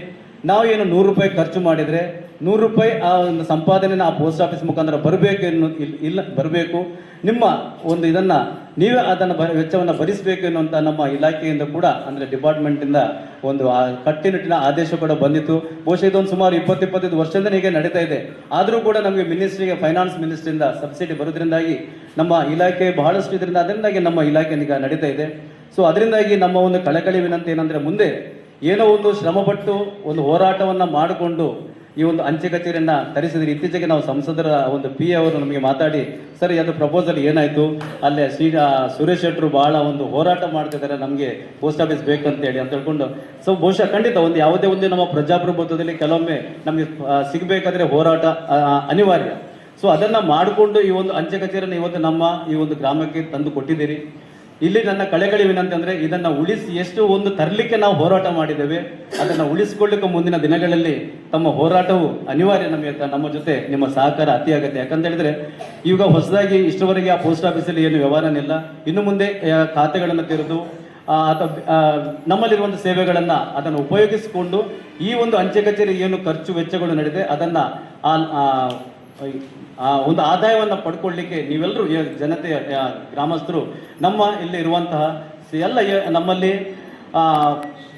ನಾವು ಏನು ನೂರು ರೂಪಾಯಿ ಖರ್ಚು ಮಾಡಿದರೆ ನೂರು ರೂಪಾಯಿ ಆ ಒಂದು ಸಂಪಾದನೆ ಆ ಪೋಸ್ಟ್ ಆಫೀಸ್ ಮುಖಾಂತರ ಬರಬೇಕು ಎನ್ನು ಇಲ್- ಇಲ್ಲ, ಬರಬೇಕು. ನಿಮ್ಮ ಒಂದು ಇದನ್ನು ನೀವೇ ಅದನ್ನು ಬ ವೆಚ್ಚವನ್ನು ಭರಿಸಬೇಕು ಎನ್ನುವಂಥ ನಮ್ಮ ಇಲಾಖೆಯಿಂದ ಕೂಡ ಅಂದರೆ ಡಿಪಾರ್ಟ್ಮೆಂಟಿಂದ ಒಂದು ಕಟ್ಟುನಿಟ್ಟಿನ ಆದೇಶ ಕೂಡ ಬಂದಿತ್ತು. ಬಹುಶಃ ಇದೊಂದು ಸುಮಾರು ಇಪ್ಪತ್ತು ಇಪ್ಪತ್ತೈದು ವರ್ಷದಿಂದ ಹೀಗೆ ನಡೀತಾ ಇದೆ. ಆದರೂ ಕೂಡ ನಮಗೆ ಮಿನಿಸ್ಟ್ರಿಗೆ ಫೈನಾನ್ಸ್ ಮಿನಿಸ್ಟ್ರಿಂದ ಸಬ್ಸಿಡಿ ಬರೋದ್ರಿಂದಾಗಿ ನಮ್ಮ ಇಲಾಖೆ ಬಹಳಷ್ಟು ಇದರಿಂದ ಅದರಿಂದಾಗಿ ನಮ್ಮ ಇಲಾಖೆ ಈಗ ನಡೀತಾ ಇದೆ. ಸೊ ಅದರಿಂದಾಗಿ ನಮ್ಮ ಒಂದು ಕಳಕಳಿ ವಿನಂತಿ ಏನಂದರೆ ಮುಂದೆ ಏನೋ ಒಂದು ಶ್ರಮಪಟ್ಟು ಒಂದು ಹೋರಾಟವನ್ನ ಮಾಡಿಕೊಂಡು ಈ ಒಂದು ಅಂಚೆ ಕಚೇರಿಯನ್ನು ತರಿಸಿದ್ರೆ ಇತ್ತೀಚೆಗೆ ನಾವು ಸಂಸದರ ಒಂದು ಪಿ ಅವರು ನಮಗೆ ಮಾತಾಡಿ, ಸರ್ ಅದು ಪ್ರಪೋಸಲ್ ಏನಾಯ್ತು? ಅಲ್ಲೇ ಶ್ರೀ ಸುರೇಶ್ ಶೆಟ್ಟರು ಬಹಳ ಒಂದು ಹೋರಾಟ ಮಾಡ್ತಿದ್ದಾರೆ, ನಮಗೆ ಪೋಸ್ಟ್ ಆಫೀಸ್ ಬೇಕಂತೇಳಿ ಅಂತ ಹೇಳ್ಕೊಂಡು ಸೊ ಬಹುಶಃ ಖಂಡಿತ ಒಂದು ಯಾವುದೇ ಒಂದು ನಮ್ಮ ಪ್ರಜಾಪ್ರಭುತ್ವದಲ್ಲಿ ಕೆಲವೊಮ್ಮೆ ನಮಗೆ ಸಿಗಬೇಕಾದ್ರೆ ಹೋರಾಟ ಅನಿವಾರ್ಯ. ಸೊ ಅದನ್ನು ಮಾಡಿಕೊಂಡು ಈ ಒಂದು ಅಂಚೆ ಕಚೇರಿಯನ್ನು ಇವತ್ತು ನಮ್ಮ ಈ ಒಂದು ಗ್ರಾಮಕ್ಕೆ ತಂದು ಕೊಟ್ಟಿದ್ದೀರಿ. ಇಲ್ಲಿ ನನ್ನ ಕಳೆಗಳಿ ಅಂದ್ರೆ ಇದನ್ನ ಉಳಿಸಿ ಎಷ್ಟು ಒಂದು ತರಲಿಕ್ಕೆ ನಾವು ಹೋರಾಟ ಮಾಡಿದ್ದೇವೆ, ಅದನ್ನ ಉಳಿಸಿಕೊಳ್ಳಿಕ್ಕೆ ಮುಂದಿನ ದಿನಗಳಲ್ಲಿ ತಮ್ಮ ಹೋರಾಟವು ಅನಿವಾರ್ಯ ನಮಗೆ ನಮ್ಮ ಜೊತೆ ನಿಮ್ಮ ಸಹಕಾರ ಅತಿ ಅಗತ್ಯ. ಯಾಕಂತ ಹೇಳಿದ್ರೆ, ಈಗ ಹೊಸದಾಗಿ ಇಷ್ಟವರೆಗೆ ಆ ಪೋಸ್ಟ್ ಆಫೀಸಲ್ಲಿ ಏನು ವ್ಯವಹಾರನಿಲ್ಲ ಇನ್ನು ಮುಂದೆ ಖಾತೆಗಳನ್ನು ತೆರೆದು ಅಥವಾ ನಮ್ಮಲ್ಲಿರುವಂಥ ಸೇವೆಗಳನ್ನ ಅದನ್ನು ಉಪಯೋಗಿಸಿಕೊಂಡು ಈ ಒಂದು ಅಂಚೆ ಕಚೇರಿ ಏನು ಖರ್ಚು ವೆಚ್ಚಗಳು ನಡೆದಿದೆ, ಅದನ್ನ ಆ ಆ, ಒಂದು ಆದಾಯವನ್ನು ಪಡ್ಕೊಳ್ಳಿಕ್ಕೆ ನೀವೆಲ್ಲರೂ ಜನತೆ ಗ್ರಾಮಸ್ಥರು ನಮ್ಮ ಇಲ್ಲಿ ಇರುವಂತಹ ಎಲ್ಲ ನಮ್ಮಲ್ಲಿ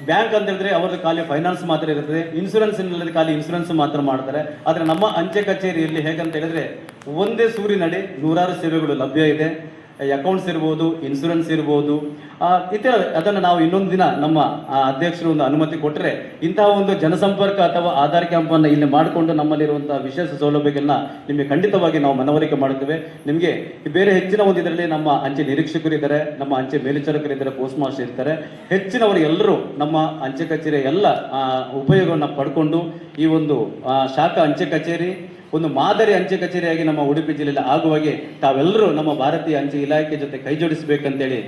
ಬ್ಯಾಂಕ್ ಅಂತ ಹೇಳಿದ್ರೆ ಅವ್ರದ್ದು ಖಾಲಿ ಫೈನಾನ್ಸ್ ಮಾತ್ರ ಇರ್ತದೆ ಇನ್ಸೂರೆನ್ಸ್ ಇಲ್ಲದೆ ಖಾಲಿ ಇನ್ಸೂರೆನ್ಸ್ ಮಾತ್ರ ಮಾಡ್ತಾರೆ. ಆದರೆ ನಮ್ಮ ಅಂಚೆ ಕಚೇರಿಯಲ್ಲಿ ಹೇಗಂತ ಹೇಳಿದ್ರೆ ಒಂದೇ ಸೂರಿನಡಿ ನೂರಾರು ಸೇವೆಗಳು ಲಭ್ಯ ಇದೆ. ಅಕೌಂಟ್ಸ್ ಇರ್ಬೋದು ಇನ್ಸೂರೆನ್ಸ್ ಇರ್ಬೋದು ಇತರ ಅದನ್ನು ನಾವು ಇನ್ನೊಂದು ದಿನ ನಮ್ಮ ಅಧ್ಯಕ್ಷರು ಒಂದು ಅನುಮತಿ ಕೊಟ್ಟರೆ ಇಂತಹ ಒಂದು ಜನಸಂಪರ್ಕ ಅಥವಾ ಆಧಾರ್ ಕ್ಯಾಂಪನ್ನು ಇಲ್ಲಿ ಮಾಡಿಕೊಂಡು ನಮ್ಮಲ್ಲಿರುವಂತಹ ವಿಶೇಷ ಸೌಲಭ್ಯಗಳನ್ನ ನಿಮಗೆ ಖಂಡಿತವಾಗಿ ನಾವು ಮನವರಿಕೆ ಮಾಡುತ್ತೇವೆ. ನಿಮಗೆ ಬೇರೆ ಹೆಚ್ಚಿನ ಒಂದು ಇದರಲ್ಲಿ ನಮ್ಮ ಅಂಚೆ ನಿರೀಕ್ಷಕರು ಇದ್ದಾರೆ, ನಮ್ಮ ಅಂಚೆ ಮೇಲ್ವಿಚಾರಕರು ಇದ್ದಾರೆ ಪೋಸ್ಟ್ ಮಾಸ್ಟರ್ ಇರ್ತಾರೆ. ಹೆಚ್ಚಿನವರು ಎಲ್ಲರೂ ನಮ್ಮ ಅಂಚೆ ಕಚೇರಿಯ ಎಲ್ಲ ಉಪಯೋಗವನ್ನು ಪಡ್ಕೊಂಡು ಈ ಒಂದು ಶಾಖಾ ಅಂಚೆ ಕಚೇರಿ ಒಂದು ಮಾದರಿ ಅಂಚೆ ಕಚೇರಿಯಾಗಿ ನಮ್ಮ ಉಡುಪಿ ಜಿಲ್ಲೆಯಲ್ಲಿ ಆಗುವಾಗೆ ತಾವೆಲ್ಲರೂ ನಮ್ಮ ಭಾರತೀಯ ಅಂಚೆ ಇಲಾಖೆ ಜೊತೆ ಕೈ ಜೋಡಿಸಬೇಕಂತೇಳಿ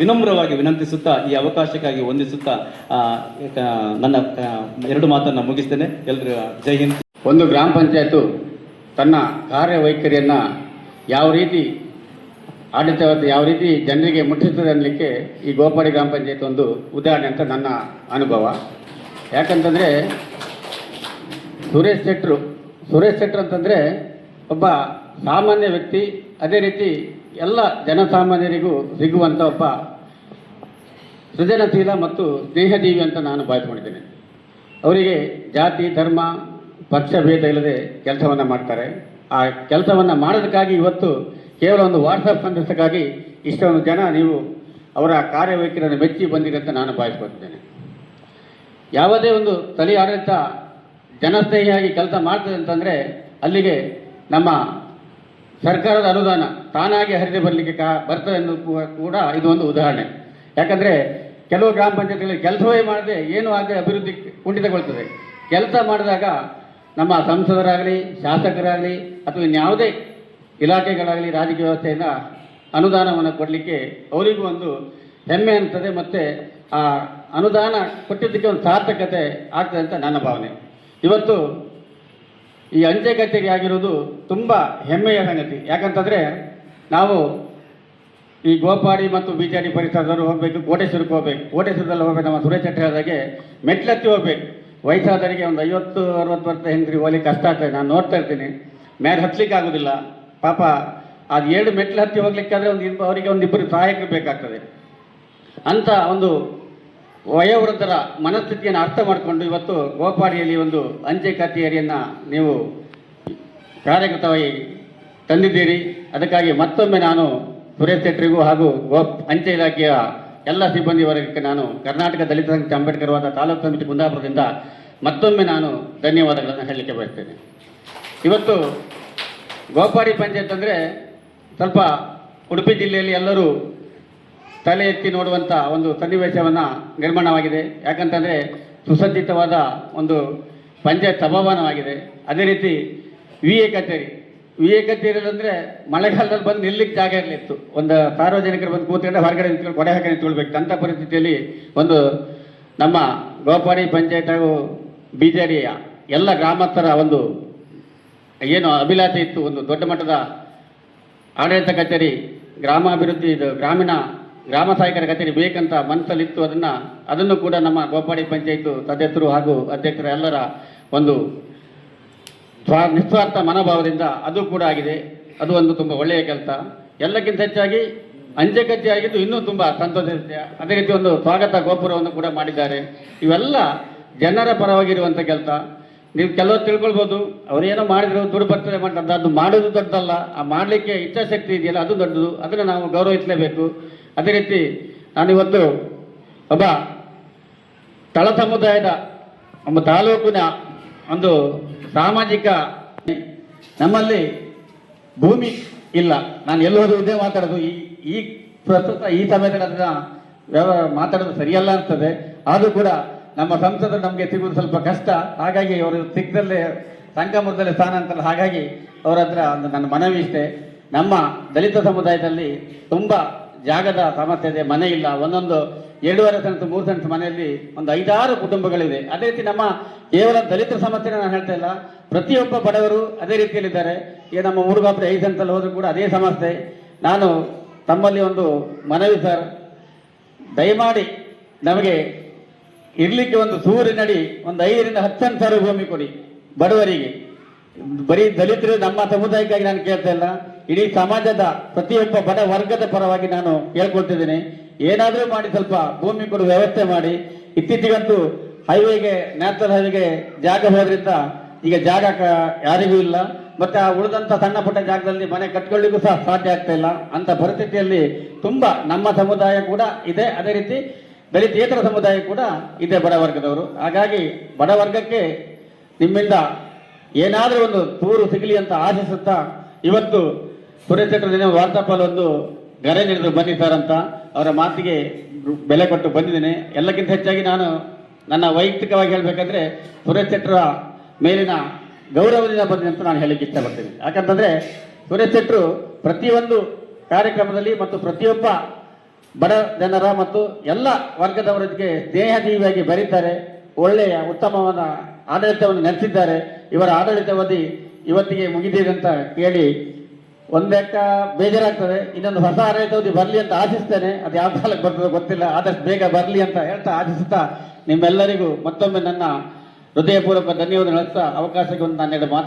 ವಿನಮ್ರವಾಗಿ ವಿನಂತಿಸುತ್ತಾ, ಈ ಅವಕಾಶಕ್ಕಾಗಿ ವಂದಿಸುತ್ತಾ ನನ್ನ ಎರಡು ಮಾತನ್ನು ಮುಗಿಸ್ತೇನೆ. ಎಲ್ಲರೂ ಜೈ ಹಿಂದ್. ಒಂದು ಗ್ರಾಮ ಪಂಚಾಯತು ತನ್ನ ಕಾರ್ಯವೈಖರಿಯನ್ನು ಯಾವ ರೀತಿ ಆಡಳಿತ ಯಾವ ರೀತಿ ಜನರಿಗೆ ಮುಟ್ಟಿಸುತ್ತದೆ ಅನ್ನಲಿಕ್ಕೆ ಈ ಗೋಪಾಡಿ ಗ್ರಾಮ ಪಂಚಾಯತ್ ಒಂದು ಉದಾಹರಣೆ ಅಂತ ನನ್ನ ಅನುಭವ. ಯಾಕಂತಂದರೆ ಸುರೇಶ್ ಶೆಟ್ರು ಸುರೇಶ್ ಶೆಟ್ಟರ್ ಅಂತಂದರೆ ಒಬ್ಬ ಸಾಮಾನ್ಯ ವ್ಯಕ್ತಿ, ಅದೇ ರೀತಿ ಎಲ್ಲ ಜನಸಾಮಾನ್ಯರಿಗೂ ಸಿಗುವಂಥ ಒಬ್ಬ ಸೃಜನಶೀಲ ಮತ್ತು ದೇಹಜೀವಿ ಅಂತ ನಾನು ಭಾವಿಸ್ಕೊಂಡಿದ್ದೇನೆ. ಅವರಿಗೆ ಜಾತಿ, ಧರ್ಮ, ಪಕ್ಷ ಭೇದ ಇಲ್ಲದೆ ಕೆಲಸವನ್ನು ಮಾಡ್ತಾರೆ. ಆ ಕೆಲಸವನ್ನು ಮಾಡೋದಕ್ಕಾಗಿ ಇವತ್ತು ಕೇವಲ ಒಂದು ವಾಟ್ಸಪ್ ಸಂದೇಶಕ್ಕಾಗಿ ಇಷ್ಟೊಂದು ಜನ ನೀವು ಅವರ ಕಾರ್ಯವೈಖರಿಯನ್ನು ಮೆಚ್ಚಿ ಬಂದಿದೆ ಅಂತ ನಾನು ಭಾವಿಸ್ಕೊಳ್ತಿದ್ದೇನೆ ಯಾವುದೇ ಒಂದು ಸ್ಥಳೀಯ ಆಡಳಿತ ಜನಸ್ನೇಹಿಯಾಗಿ ಕೆಲಸ ಮಾಡ್ತದೆ ಅಂತಂದರೆ ಅಲ್ಲಿಗೆ ನಮ್ಮ ಸರ್ಕಾರದ ಅನುದಾನ ತಾನಾಗಿ ಹರಿದು ಬರಲಿಕ್ಕೆ ಕಾ ಬರ್ತದೆ ಅನ್ನೋದು ಕೂಡ ಇದು ಒಂದು ಉದಾಹರಣೆ. ಯಾಕಂದರೆ ಕೆಲವು ಗ್ರಾಮ ಪಂಚಾಯತ್ಗಳಲ್ಲಿ ಕೆಲಸವೇ ಮಾಡದೆ ಏನು ಆಗದೆ ಅಭಿವೃದ್ಧಿ ಕುಂಠಿತಗೊಳ್ತದೆ. ಕೆಲಸ ಮಾಡಿದಾಗ ನಮ್ಮ ಸಂಸದರಾಗಲಿ, ಶಾಸಕರಾಗಲಿ ಅಥವಾ ಇನ್ಯಾವುದೇ ಇಲಾಖೆಗಳಾಗಲಿ ರಾಜಕೀಯ ವ್ಯವಸ್ಥೆಯಿಂದ ಅನುದಾನವನ್ನು ಕೊಡಲಿಕ್ಕೆ ಅವರಿಗೂ ಒಂದು ಹೆಮ್ಮೆ ಅಂತದೆ ಮತ್ತು ಆ ಅನುದಾನ ಕೊಟ್ಟಿದ್ದಕ್ಕೆ ಒಂದು ಸಾರ್ಥಕತೆ ಆಗ್ತದೆ ಅಂತ ನನ್ನ ಭಾವನೆ. ಇವತ್ತು ಈ ಅಂಚೆ ಕಚೇರಿ ಆಗಿರೋದು ತುಂಬ ಹೆಮ್ಮೆಯ ಸಂಗತಿ. ಯಾಕಂತಂದರೆ ನಾವು ಈ ಗೋಪಾಡಿ ಮತ್ತು ಬಿಜಾಡಿ ಪರಿಸರದವರು ಹೋಗಬೇಕು, ಕೋಟೇಶ್ವರಕ್ಕೆ ಹೋಗ್ಬೇಕು. ಕೋಟೇಶ್ವರದಲ್ಲಿ ಹೋಗ್ಬೇಕು ನಮ್ಮ ಸುರೇಶ್ ಶೆಟ್ಟಿ ಹೇಳಿದಾಗೆ ಮೆಟ್ಲತ್ತಿ ಹೋಗ್ಬೇಕು. ವಯಸ್ಸಾದವರಿಗೆ ಒಂದು ಐವತ್ತು, ಅರವತ್ತು ವರ್ಷ ಹೆಂಗ್ರಿ ಹೋಗ್ಲಿಕ್ಕೆ ಕಷ್ಟ ಆಗ್ತದೆ, ನಾನು ನೋಡ್ತಾ ಇರ್ತೀನಿ. ಮೇಲೆ ಹತ್ಲಿಕ್ಕೆ ಆಗೋದಿಲ್ಲ. ಪಾಪ ಅದು ಏಳು ಮೆಟ್ಲು ಹತ್ತಿ ಹೋಗ್ಲಿಕ್ಕಾದ್ರೆ ಒಂದು ಅವರಿಗೆ ಒಂದು ಇಬ್ಬರು ಸಹಾಯಕರು ಬೇಕಾಗ್ತದೆ. ಅಂತ ಒಂದು ವಯೋವೃದ್ಧರ ಮನಸ್ಥಿತಿಯನ್ನು ಅರ್ಥ ಮಾಡಿಕೊಂಡು ಇವತ್ತು ಗೋಪಾಡಿಯಲ್ಲಿ ಒಂದು ಅಂಚೆ ಕಚೇರಿಯನ್ನು ನೀವು ಕಾರ್ಯಗತವಾಗಿ ತಂದಿದ್ದೀರಿ. ಅದಕ್ಕಾಗಿ ಮತ್ತೊಮ್ಮೆ ನಾನು ಸುರೇಶ್ ಶೆಟ್ಟರಿಗೂ ಹಾಗೂ ಗೋ ಅಂಚೆ ಇಲಾಖೆಯ ಎಲ್ಲ ಸಿಬ್ಬಂದಿ ವರ್ಗಕ್ಕೆ ನಾನು ಕರ್ನಾಟಕ ದಲಿತ ಸಂಘ ಅಂಬೇಡ್ಕರ್ ವಾದ ತಾಲೂಕು ಸಮಿತಿ ಕುಂದಾಪುರದಿಂದ ಮತ್ತೊಮ್ಮೆ ನಾನು ಧನ್ಯವಾದಗಳನ್ನು ಹೇಳಲಿಕ್ಕೆ ಬಯಸ್ತೇನೆ. ಇವತ್ತು ಗೋಪಾಡಿ ಪಂಚಾಯತ್ ಅಂದರೆ ಸ್ವಲ್ಪ ಉಡುಪಿ ಜಿಲ್ಲೆಯಲ್ಲಿ ಎಲ್ಲರೂ ತಲೆ ಎತ್ತಿ ನೋಡುವಂಥ ಒಂದು ಸನ್ನಿವೇಶವನ್ನು ನಿರ್ಮಾಣವಾಗಿದೆ. ಯಾಕಂತಂದರೆ ಸುಸಜ್ಜಿತವಾದ ಒಂದು ಪಂಚಾಯತ್ ಸಭಾಭವನವಾಗಿದೆ ಅದೇ ರೀತಿ ವಿ ಎ ಕಚೇರಿ. ವಿ ಎ ಕಚೇರಿ ಅಂದರೆ ಮಳೆಗಾಲದಲ್ಲಿ ಬಂದು ನಿಲ್ಲಿಕ್ಕೆ ಜಾಗ ಇರಲಿತ್ತು. ಒಂದು ಸಾರ್ವಜನಿಕರು ಬಂದು ಕೂತ್ಕೊಂಡು ಹೊರಗಡೆ ನಿಂತ್ಕೊಂಡು ಕೊಡೆ ಹಾಕಿ ನಿಂತ್ಕೊಳ್ಬೇಕು. ಅಂಥ ಪರಿಸ್ಥಿತಿಯಲ್ಲಿ ಒಂದು ನಮ್ಮ ಗೋಪಾಡಿ ಪಂಚಾಯತ್ ಹಾಗೂ ಬಿಜೆಡಿಯ ಎಲ್ಲ ಗ್ರಾಮಸ್ಥರ ಒಂದು ಏನು ಅಭಿಲಾಷೆ ಇತ್ತು. ಒಂದು ದೊಡ್ಡ ಮಟ್ಟದ ಆಡಳಿತ ಕಚೇರಿ. ಗ್ರಾಮಾಭಿವೃದ್ಧಿ ಇದು ಗ್ರಾಮೀಣ ಗ್ರಾಮ ಸಹಾಯಕರ ಕಚೇರಿ ಬೇಕಂತ ಮನಸ್ಸಲ್ಲಿತ್ತು ಅದನ್ನು ಅದನ್ನು ಕೂಡ ನಮ್ಮ ಗೋಪಾಡಿ ಪಂಚಾಯತ್ ಸದಸ್ಯರು ಹಾಗೂ ಅಧ್ಯಕ್ಷರ ಎಲ್ಲರ ಒಂದು ಸ್ವಾ, ನಿಸ್ವಾರ್ಥ ಮನೋಭಾವದಿಂದ ಅದು ಕೂಡ ಆಗಿದೆ. ಅದು ಒಂದು ತುಂಬ ಒಳ್ಳೆಯ ಕೆಲಸ. ಎಲ್ಲಕ್ಕಿಂತ ಹೆಚ್ಚಾಗಿ ಕಚೇರಿ ಆಗಿದ್ದು ಇನ್ನೂ ತುಂಬ ಸಂತೋಷ ಇರುತ್ತೆ ಅದೇ ರೀತಿ ಒಂದು ಸ್ವಾಗತ ಗೋಪುರವನ್ನು ಕೂಡ ಮಾಡಿದ್ದಾರೆ. ಇವೆಲ್ಲ ಜನರ ಪರವಾಗಿರುವಂಥ ಕೆಲಸ. ನೀವು ಕೆಲವರು ತಿಳ್ಕೊಳ್ಬೋದು, ಅವರೇನೋ ಮಾಡಿದ್ರು, ದುಡ್ಡು ಬರ್ತದೆ ಮಾಡ್ತಾರೆ ಅದು ಮಾಡೋದು ದೊಡ್ಡದಲ್ಲ, ಆ ಮಾಡಲಿಕ್ಕೆ ಇಚ್ಛಾಶಕ್ತಿ ಇದೆಯಲ್ಲ, ಅದು ದೊಡ್ಡದು, ಅದನ್ನು ನಾವು ಗೌರವಿಸಲೇಬೇಕು. ಅದೇ ರೀತಿ ನಾನಿವತ್ತು ಒಬ್ಬ ತಳ ಸಮುದಾಯದ ನಮ್ಮ ತಾಲೂಕಿನ ಒಂದು ಸಾಮಾಜಿಕ ನಮ್ಮಲ್ಲಿ ಭೂಮಿ ಇಲ್ಲ. ನಾನು ಎಲ್ಲೋದು ಇದೇ ಮಾತಾಡೋದು. ಈ ಈ ಪ್ರಸ್ತುತ ಈ ಸಮಯದಲ್ಲಿ ಅದನ್ನು ವ್ಯವಹಾರ ಮಾತಾಡೋದು ಸರಿಯಲ್ಲ ಅಂತದೆ ಆದರೂ ಕೂಡ ನಮ್ಮ ಸಂಸದರು ನಮಗೆ ಸಿಗುವುದು ಸ್ವಲ್ಪ ಕಷ್ಟ. ಹಾಗಾಗಿ ಅವರು ಸಿಕ್ಕದಲ್ಲೇ ಸಂಗಮದಲ್ಲೇ ಸ್ಥಾನ ಅಂತ ಹಾಗಾಗಿ ಅವರ ಹತ್ರ ಒಂದು ನನ್ನ ಮನವಿ ಇಷ್ಟೇ. ನಮ್ಮ ದಲಿತ ಸಮುದಾಯದಲ್ಲಿ ತುಂಬ ಜಾಗದ ಸಮಸ್ಯೆ ಇದೆ, ಮನೆ ಇಲ್ಲ. ಒಂದೊಂದು ಎರಡೂವರೆ ಸೆಂಟ್, ಮೂರು ಸೆಂಟ್ ಮನೆಯಲ್ಲಿ ಒಂದು ಐದಾರು ಕುಟುಂಬಗಳಿದೆ ಅದೇ ರೀತಿ ನಮ್ಮ ಕೇವಲ ದಲಿತ ಸಮಸ್ಯೆ ನಾನು ಹೇಳ್ತಾ ಇಲ್ಲ. ಪ್ರತಿಯೊಬ್ಬ ಬಡವರು ಅದೇ ರೀತಿಯಲ್ಲಿದ್ದಾರೆ. ಈಗ ನಮ್ಮ ಮುರುಗಾಪುರ ಐದು ಸೆಂಟಲ್ಲಿ ಹೋದರೂ ಕೂಡ ಅದೇ ಸಮಸ್ಯೆ. ನಾನು ತಮ್ಮಲ್ಲಿ ಒಂದು ಮನವಿ ಸರ್. ದಯಮಾಡಿ ನಮಗೆ ಇರ್ಲಿಕ್ಕೆ ಒಂದು ಸೂರಿನಡಿ ಒಂದು ಐದರಿಂದ ಹತ್ತು ಸಾವಿರ ಭೂಮಿ ಕೊಡಿ, ಬಡವರಿಗೆ. ಬರೀ ದಲಿತರು ನಮ್ಮ ಸಮುದಾಯಕ್ಕಾಗಿ ನಾನು ಕೇಳ್ತಾ ಇಲ್ಲ. ಇಡೀ ಸಮಾಜದ ಪ್ರತಿಯೊಬ್ಬ ಬಡ ವರ್ಗದ ಪರವಾಗಿ ನಾನು ಹೇಳ್ಕೊಳ್ತಿದ್ದೀನಿ. ಏನಾದರೂ ಮಾಡಿ ಸ್ವಲ್ಪ ಭೂಮಿ ಕೊಡುವ ವ್ಯವಸ್ಥೆ ಮಾಡಿ. ಇತ್ತೀಚೆಗಂತೂ ಹೈವೇಗೆ ನ್ಯಾಷನಲ್ ಹೈವೇಗೆ ಜಾಗ ಹೋದ್ರಿಂದ ಈಗ ಜಾಗ ಯಾರಿಗೂ ಇಲ್ಲ. ಮತ್ತೆ ಆ ಉಳಿದಂತ ಸಣ್ಣ ಪುಟ್ಟ ಜಾಗದಲ್ಲಿ ಮನೆ ಕಟ್ಕೊಳ್ಳಿಕ್ಕೂ ಸಹ ಸಾಧ್ಯ ಆಗ್ತಾ ಇಲ್ಲ. ಅಂತ ಪರಿಸ್ಥಿತಿಯಲ್ಲಿ ತುಂಬಾ ನಮ್ಮ ಸಮುದಾಯ ಕೂಡ ಇದೆ. ಅದೇ ರೀತಿ ದಲಿತೇತರ ಸಮುದಾಯ ಕೂಡ ಇದೆ ಬಡ ವರ್ಗದವರು. ಹಾಗಾಗಿ ಬಡ ವರ್ಗಕ್ಕೆ ನಿಮ್ಮಿಂದ ಏನಾದರೂ ಒಂದು ತೂರು ಸಿಗಲಿ ಅಂತ ಆಶಿಸುತ್ತಾ ಇವತ್ತು ಸುರೇಶ್ ಜನ ವಾರ್ತಾಪಾಲ್ ಒಂದು ಗರೆ ನೀಡಿದ್ರು ಬನ್ನಿ ಸರ್ ಅಂತ. ಅವರ ಮಾತಿಗೆ ಬೆಲೆ ಕೊಟ್ಟು ಬಂದಿದ್ದೇನೆ. ಎಲ್ಲಕ್ಕಿಂತ ಹೆಚ್ಚಾಗಿ ನಾನು ನನ್ನ ವೈಯಕ್ತಿಕವಾಗಿ ಹೇಳಬೇಕಂದ್ರೆ ಸುರೇಶ್ ಶೆಟ್ಟರ ಮೇಲಿನ ಗೌರವದಿಂದ ಬಂದಿದೆ ಅಂತ ನಾನು ಹೇಳಲಿಕ್ಕೆ ಇಷ್ಟಪಡ್ತೀನಿ. ಯಾಕಂತಂದ್ರೆ ಸುರೇಶ್ ಶೆಟ್ಟರು ಪ್ರತಿಯೊಂದು ಕಾರ್ಯಕ್ರಮದಲ್ಲಿ ಮತ್ತು ಪ್ರತಿಯೊಬ್ಬ ಬಡ ಜನರ ಮತ್ತು ಎಲ್ಲ ವರ್ಗದವರಿಗೆ ದೇಹದೀವಿಯಾಗಿ ಬರೀತಾರೆ, ಒಳ್ಳೆಯ ಉತ್ತಮವಾದ ಆಡಳಿತವನ್ನು ನಡೆಸಿದ್ದಾರೆ ಇವರ ಆಡಳಿತಾವಧಿ ಇವತ್ತಿಗೆ ಮುಗಿದಿದೆ ಅಂತ ಕೇಳಿ ಒಂದೆಕ್ಕ ಬೇಜಾರಾಗ್ತದೆ. ಇನ್ನೊಂದು ಹೊಸ ಆಡಳಿತಾವಧಿ ಬರಲಿ ಅಂತ ಆಶಿಸ್ತೇನೆ. ಅದು ಯಾವ ಕಾಲಕ್ಕೆ ಬರ್ತದೋ ಗೊತ್ತಿಲ್ಲ. ಆದಷ್ಟು ಬೇಗ ಬರಲಿ ಅಂತ ಹೇಳ್ತಾ ಆಶಿಸುತ್ತಾ ನಿಮ್ಮೆಲ್ಲರಿಗೂ ಮತ್ತೊಮ್ಮೆ ನನ್ನ ಹೃದಯಪೂರ್ವಕ ಧನ್ಯವಾದ ನಡೆಸ್ತಾ ಅವಕಾಶಕ್ಕೆ ಒಂದು ಹನ್ನೆರಡು ಮಾತು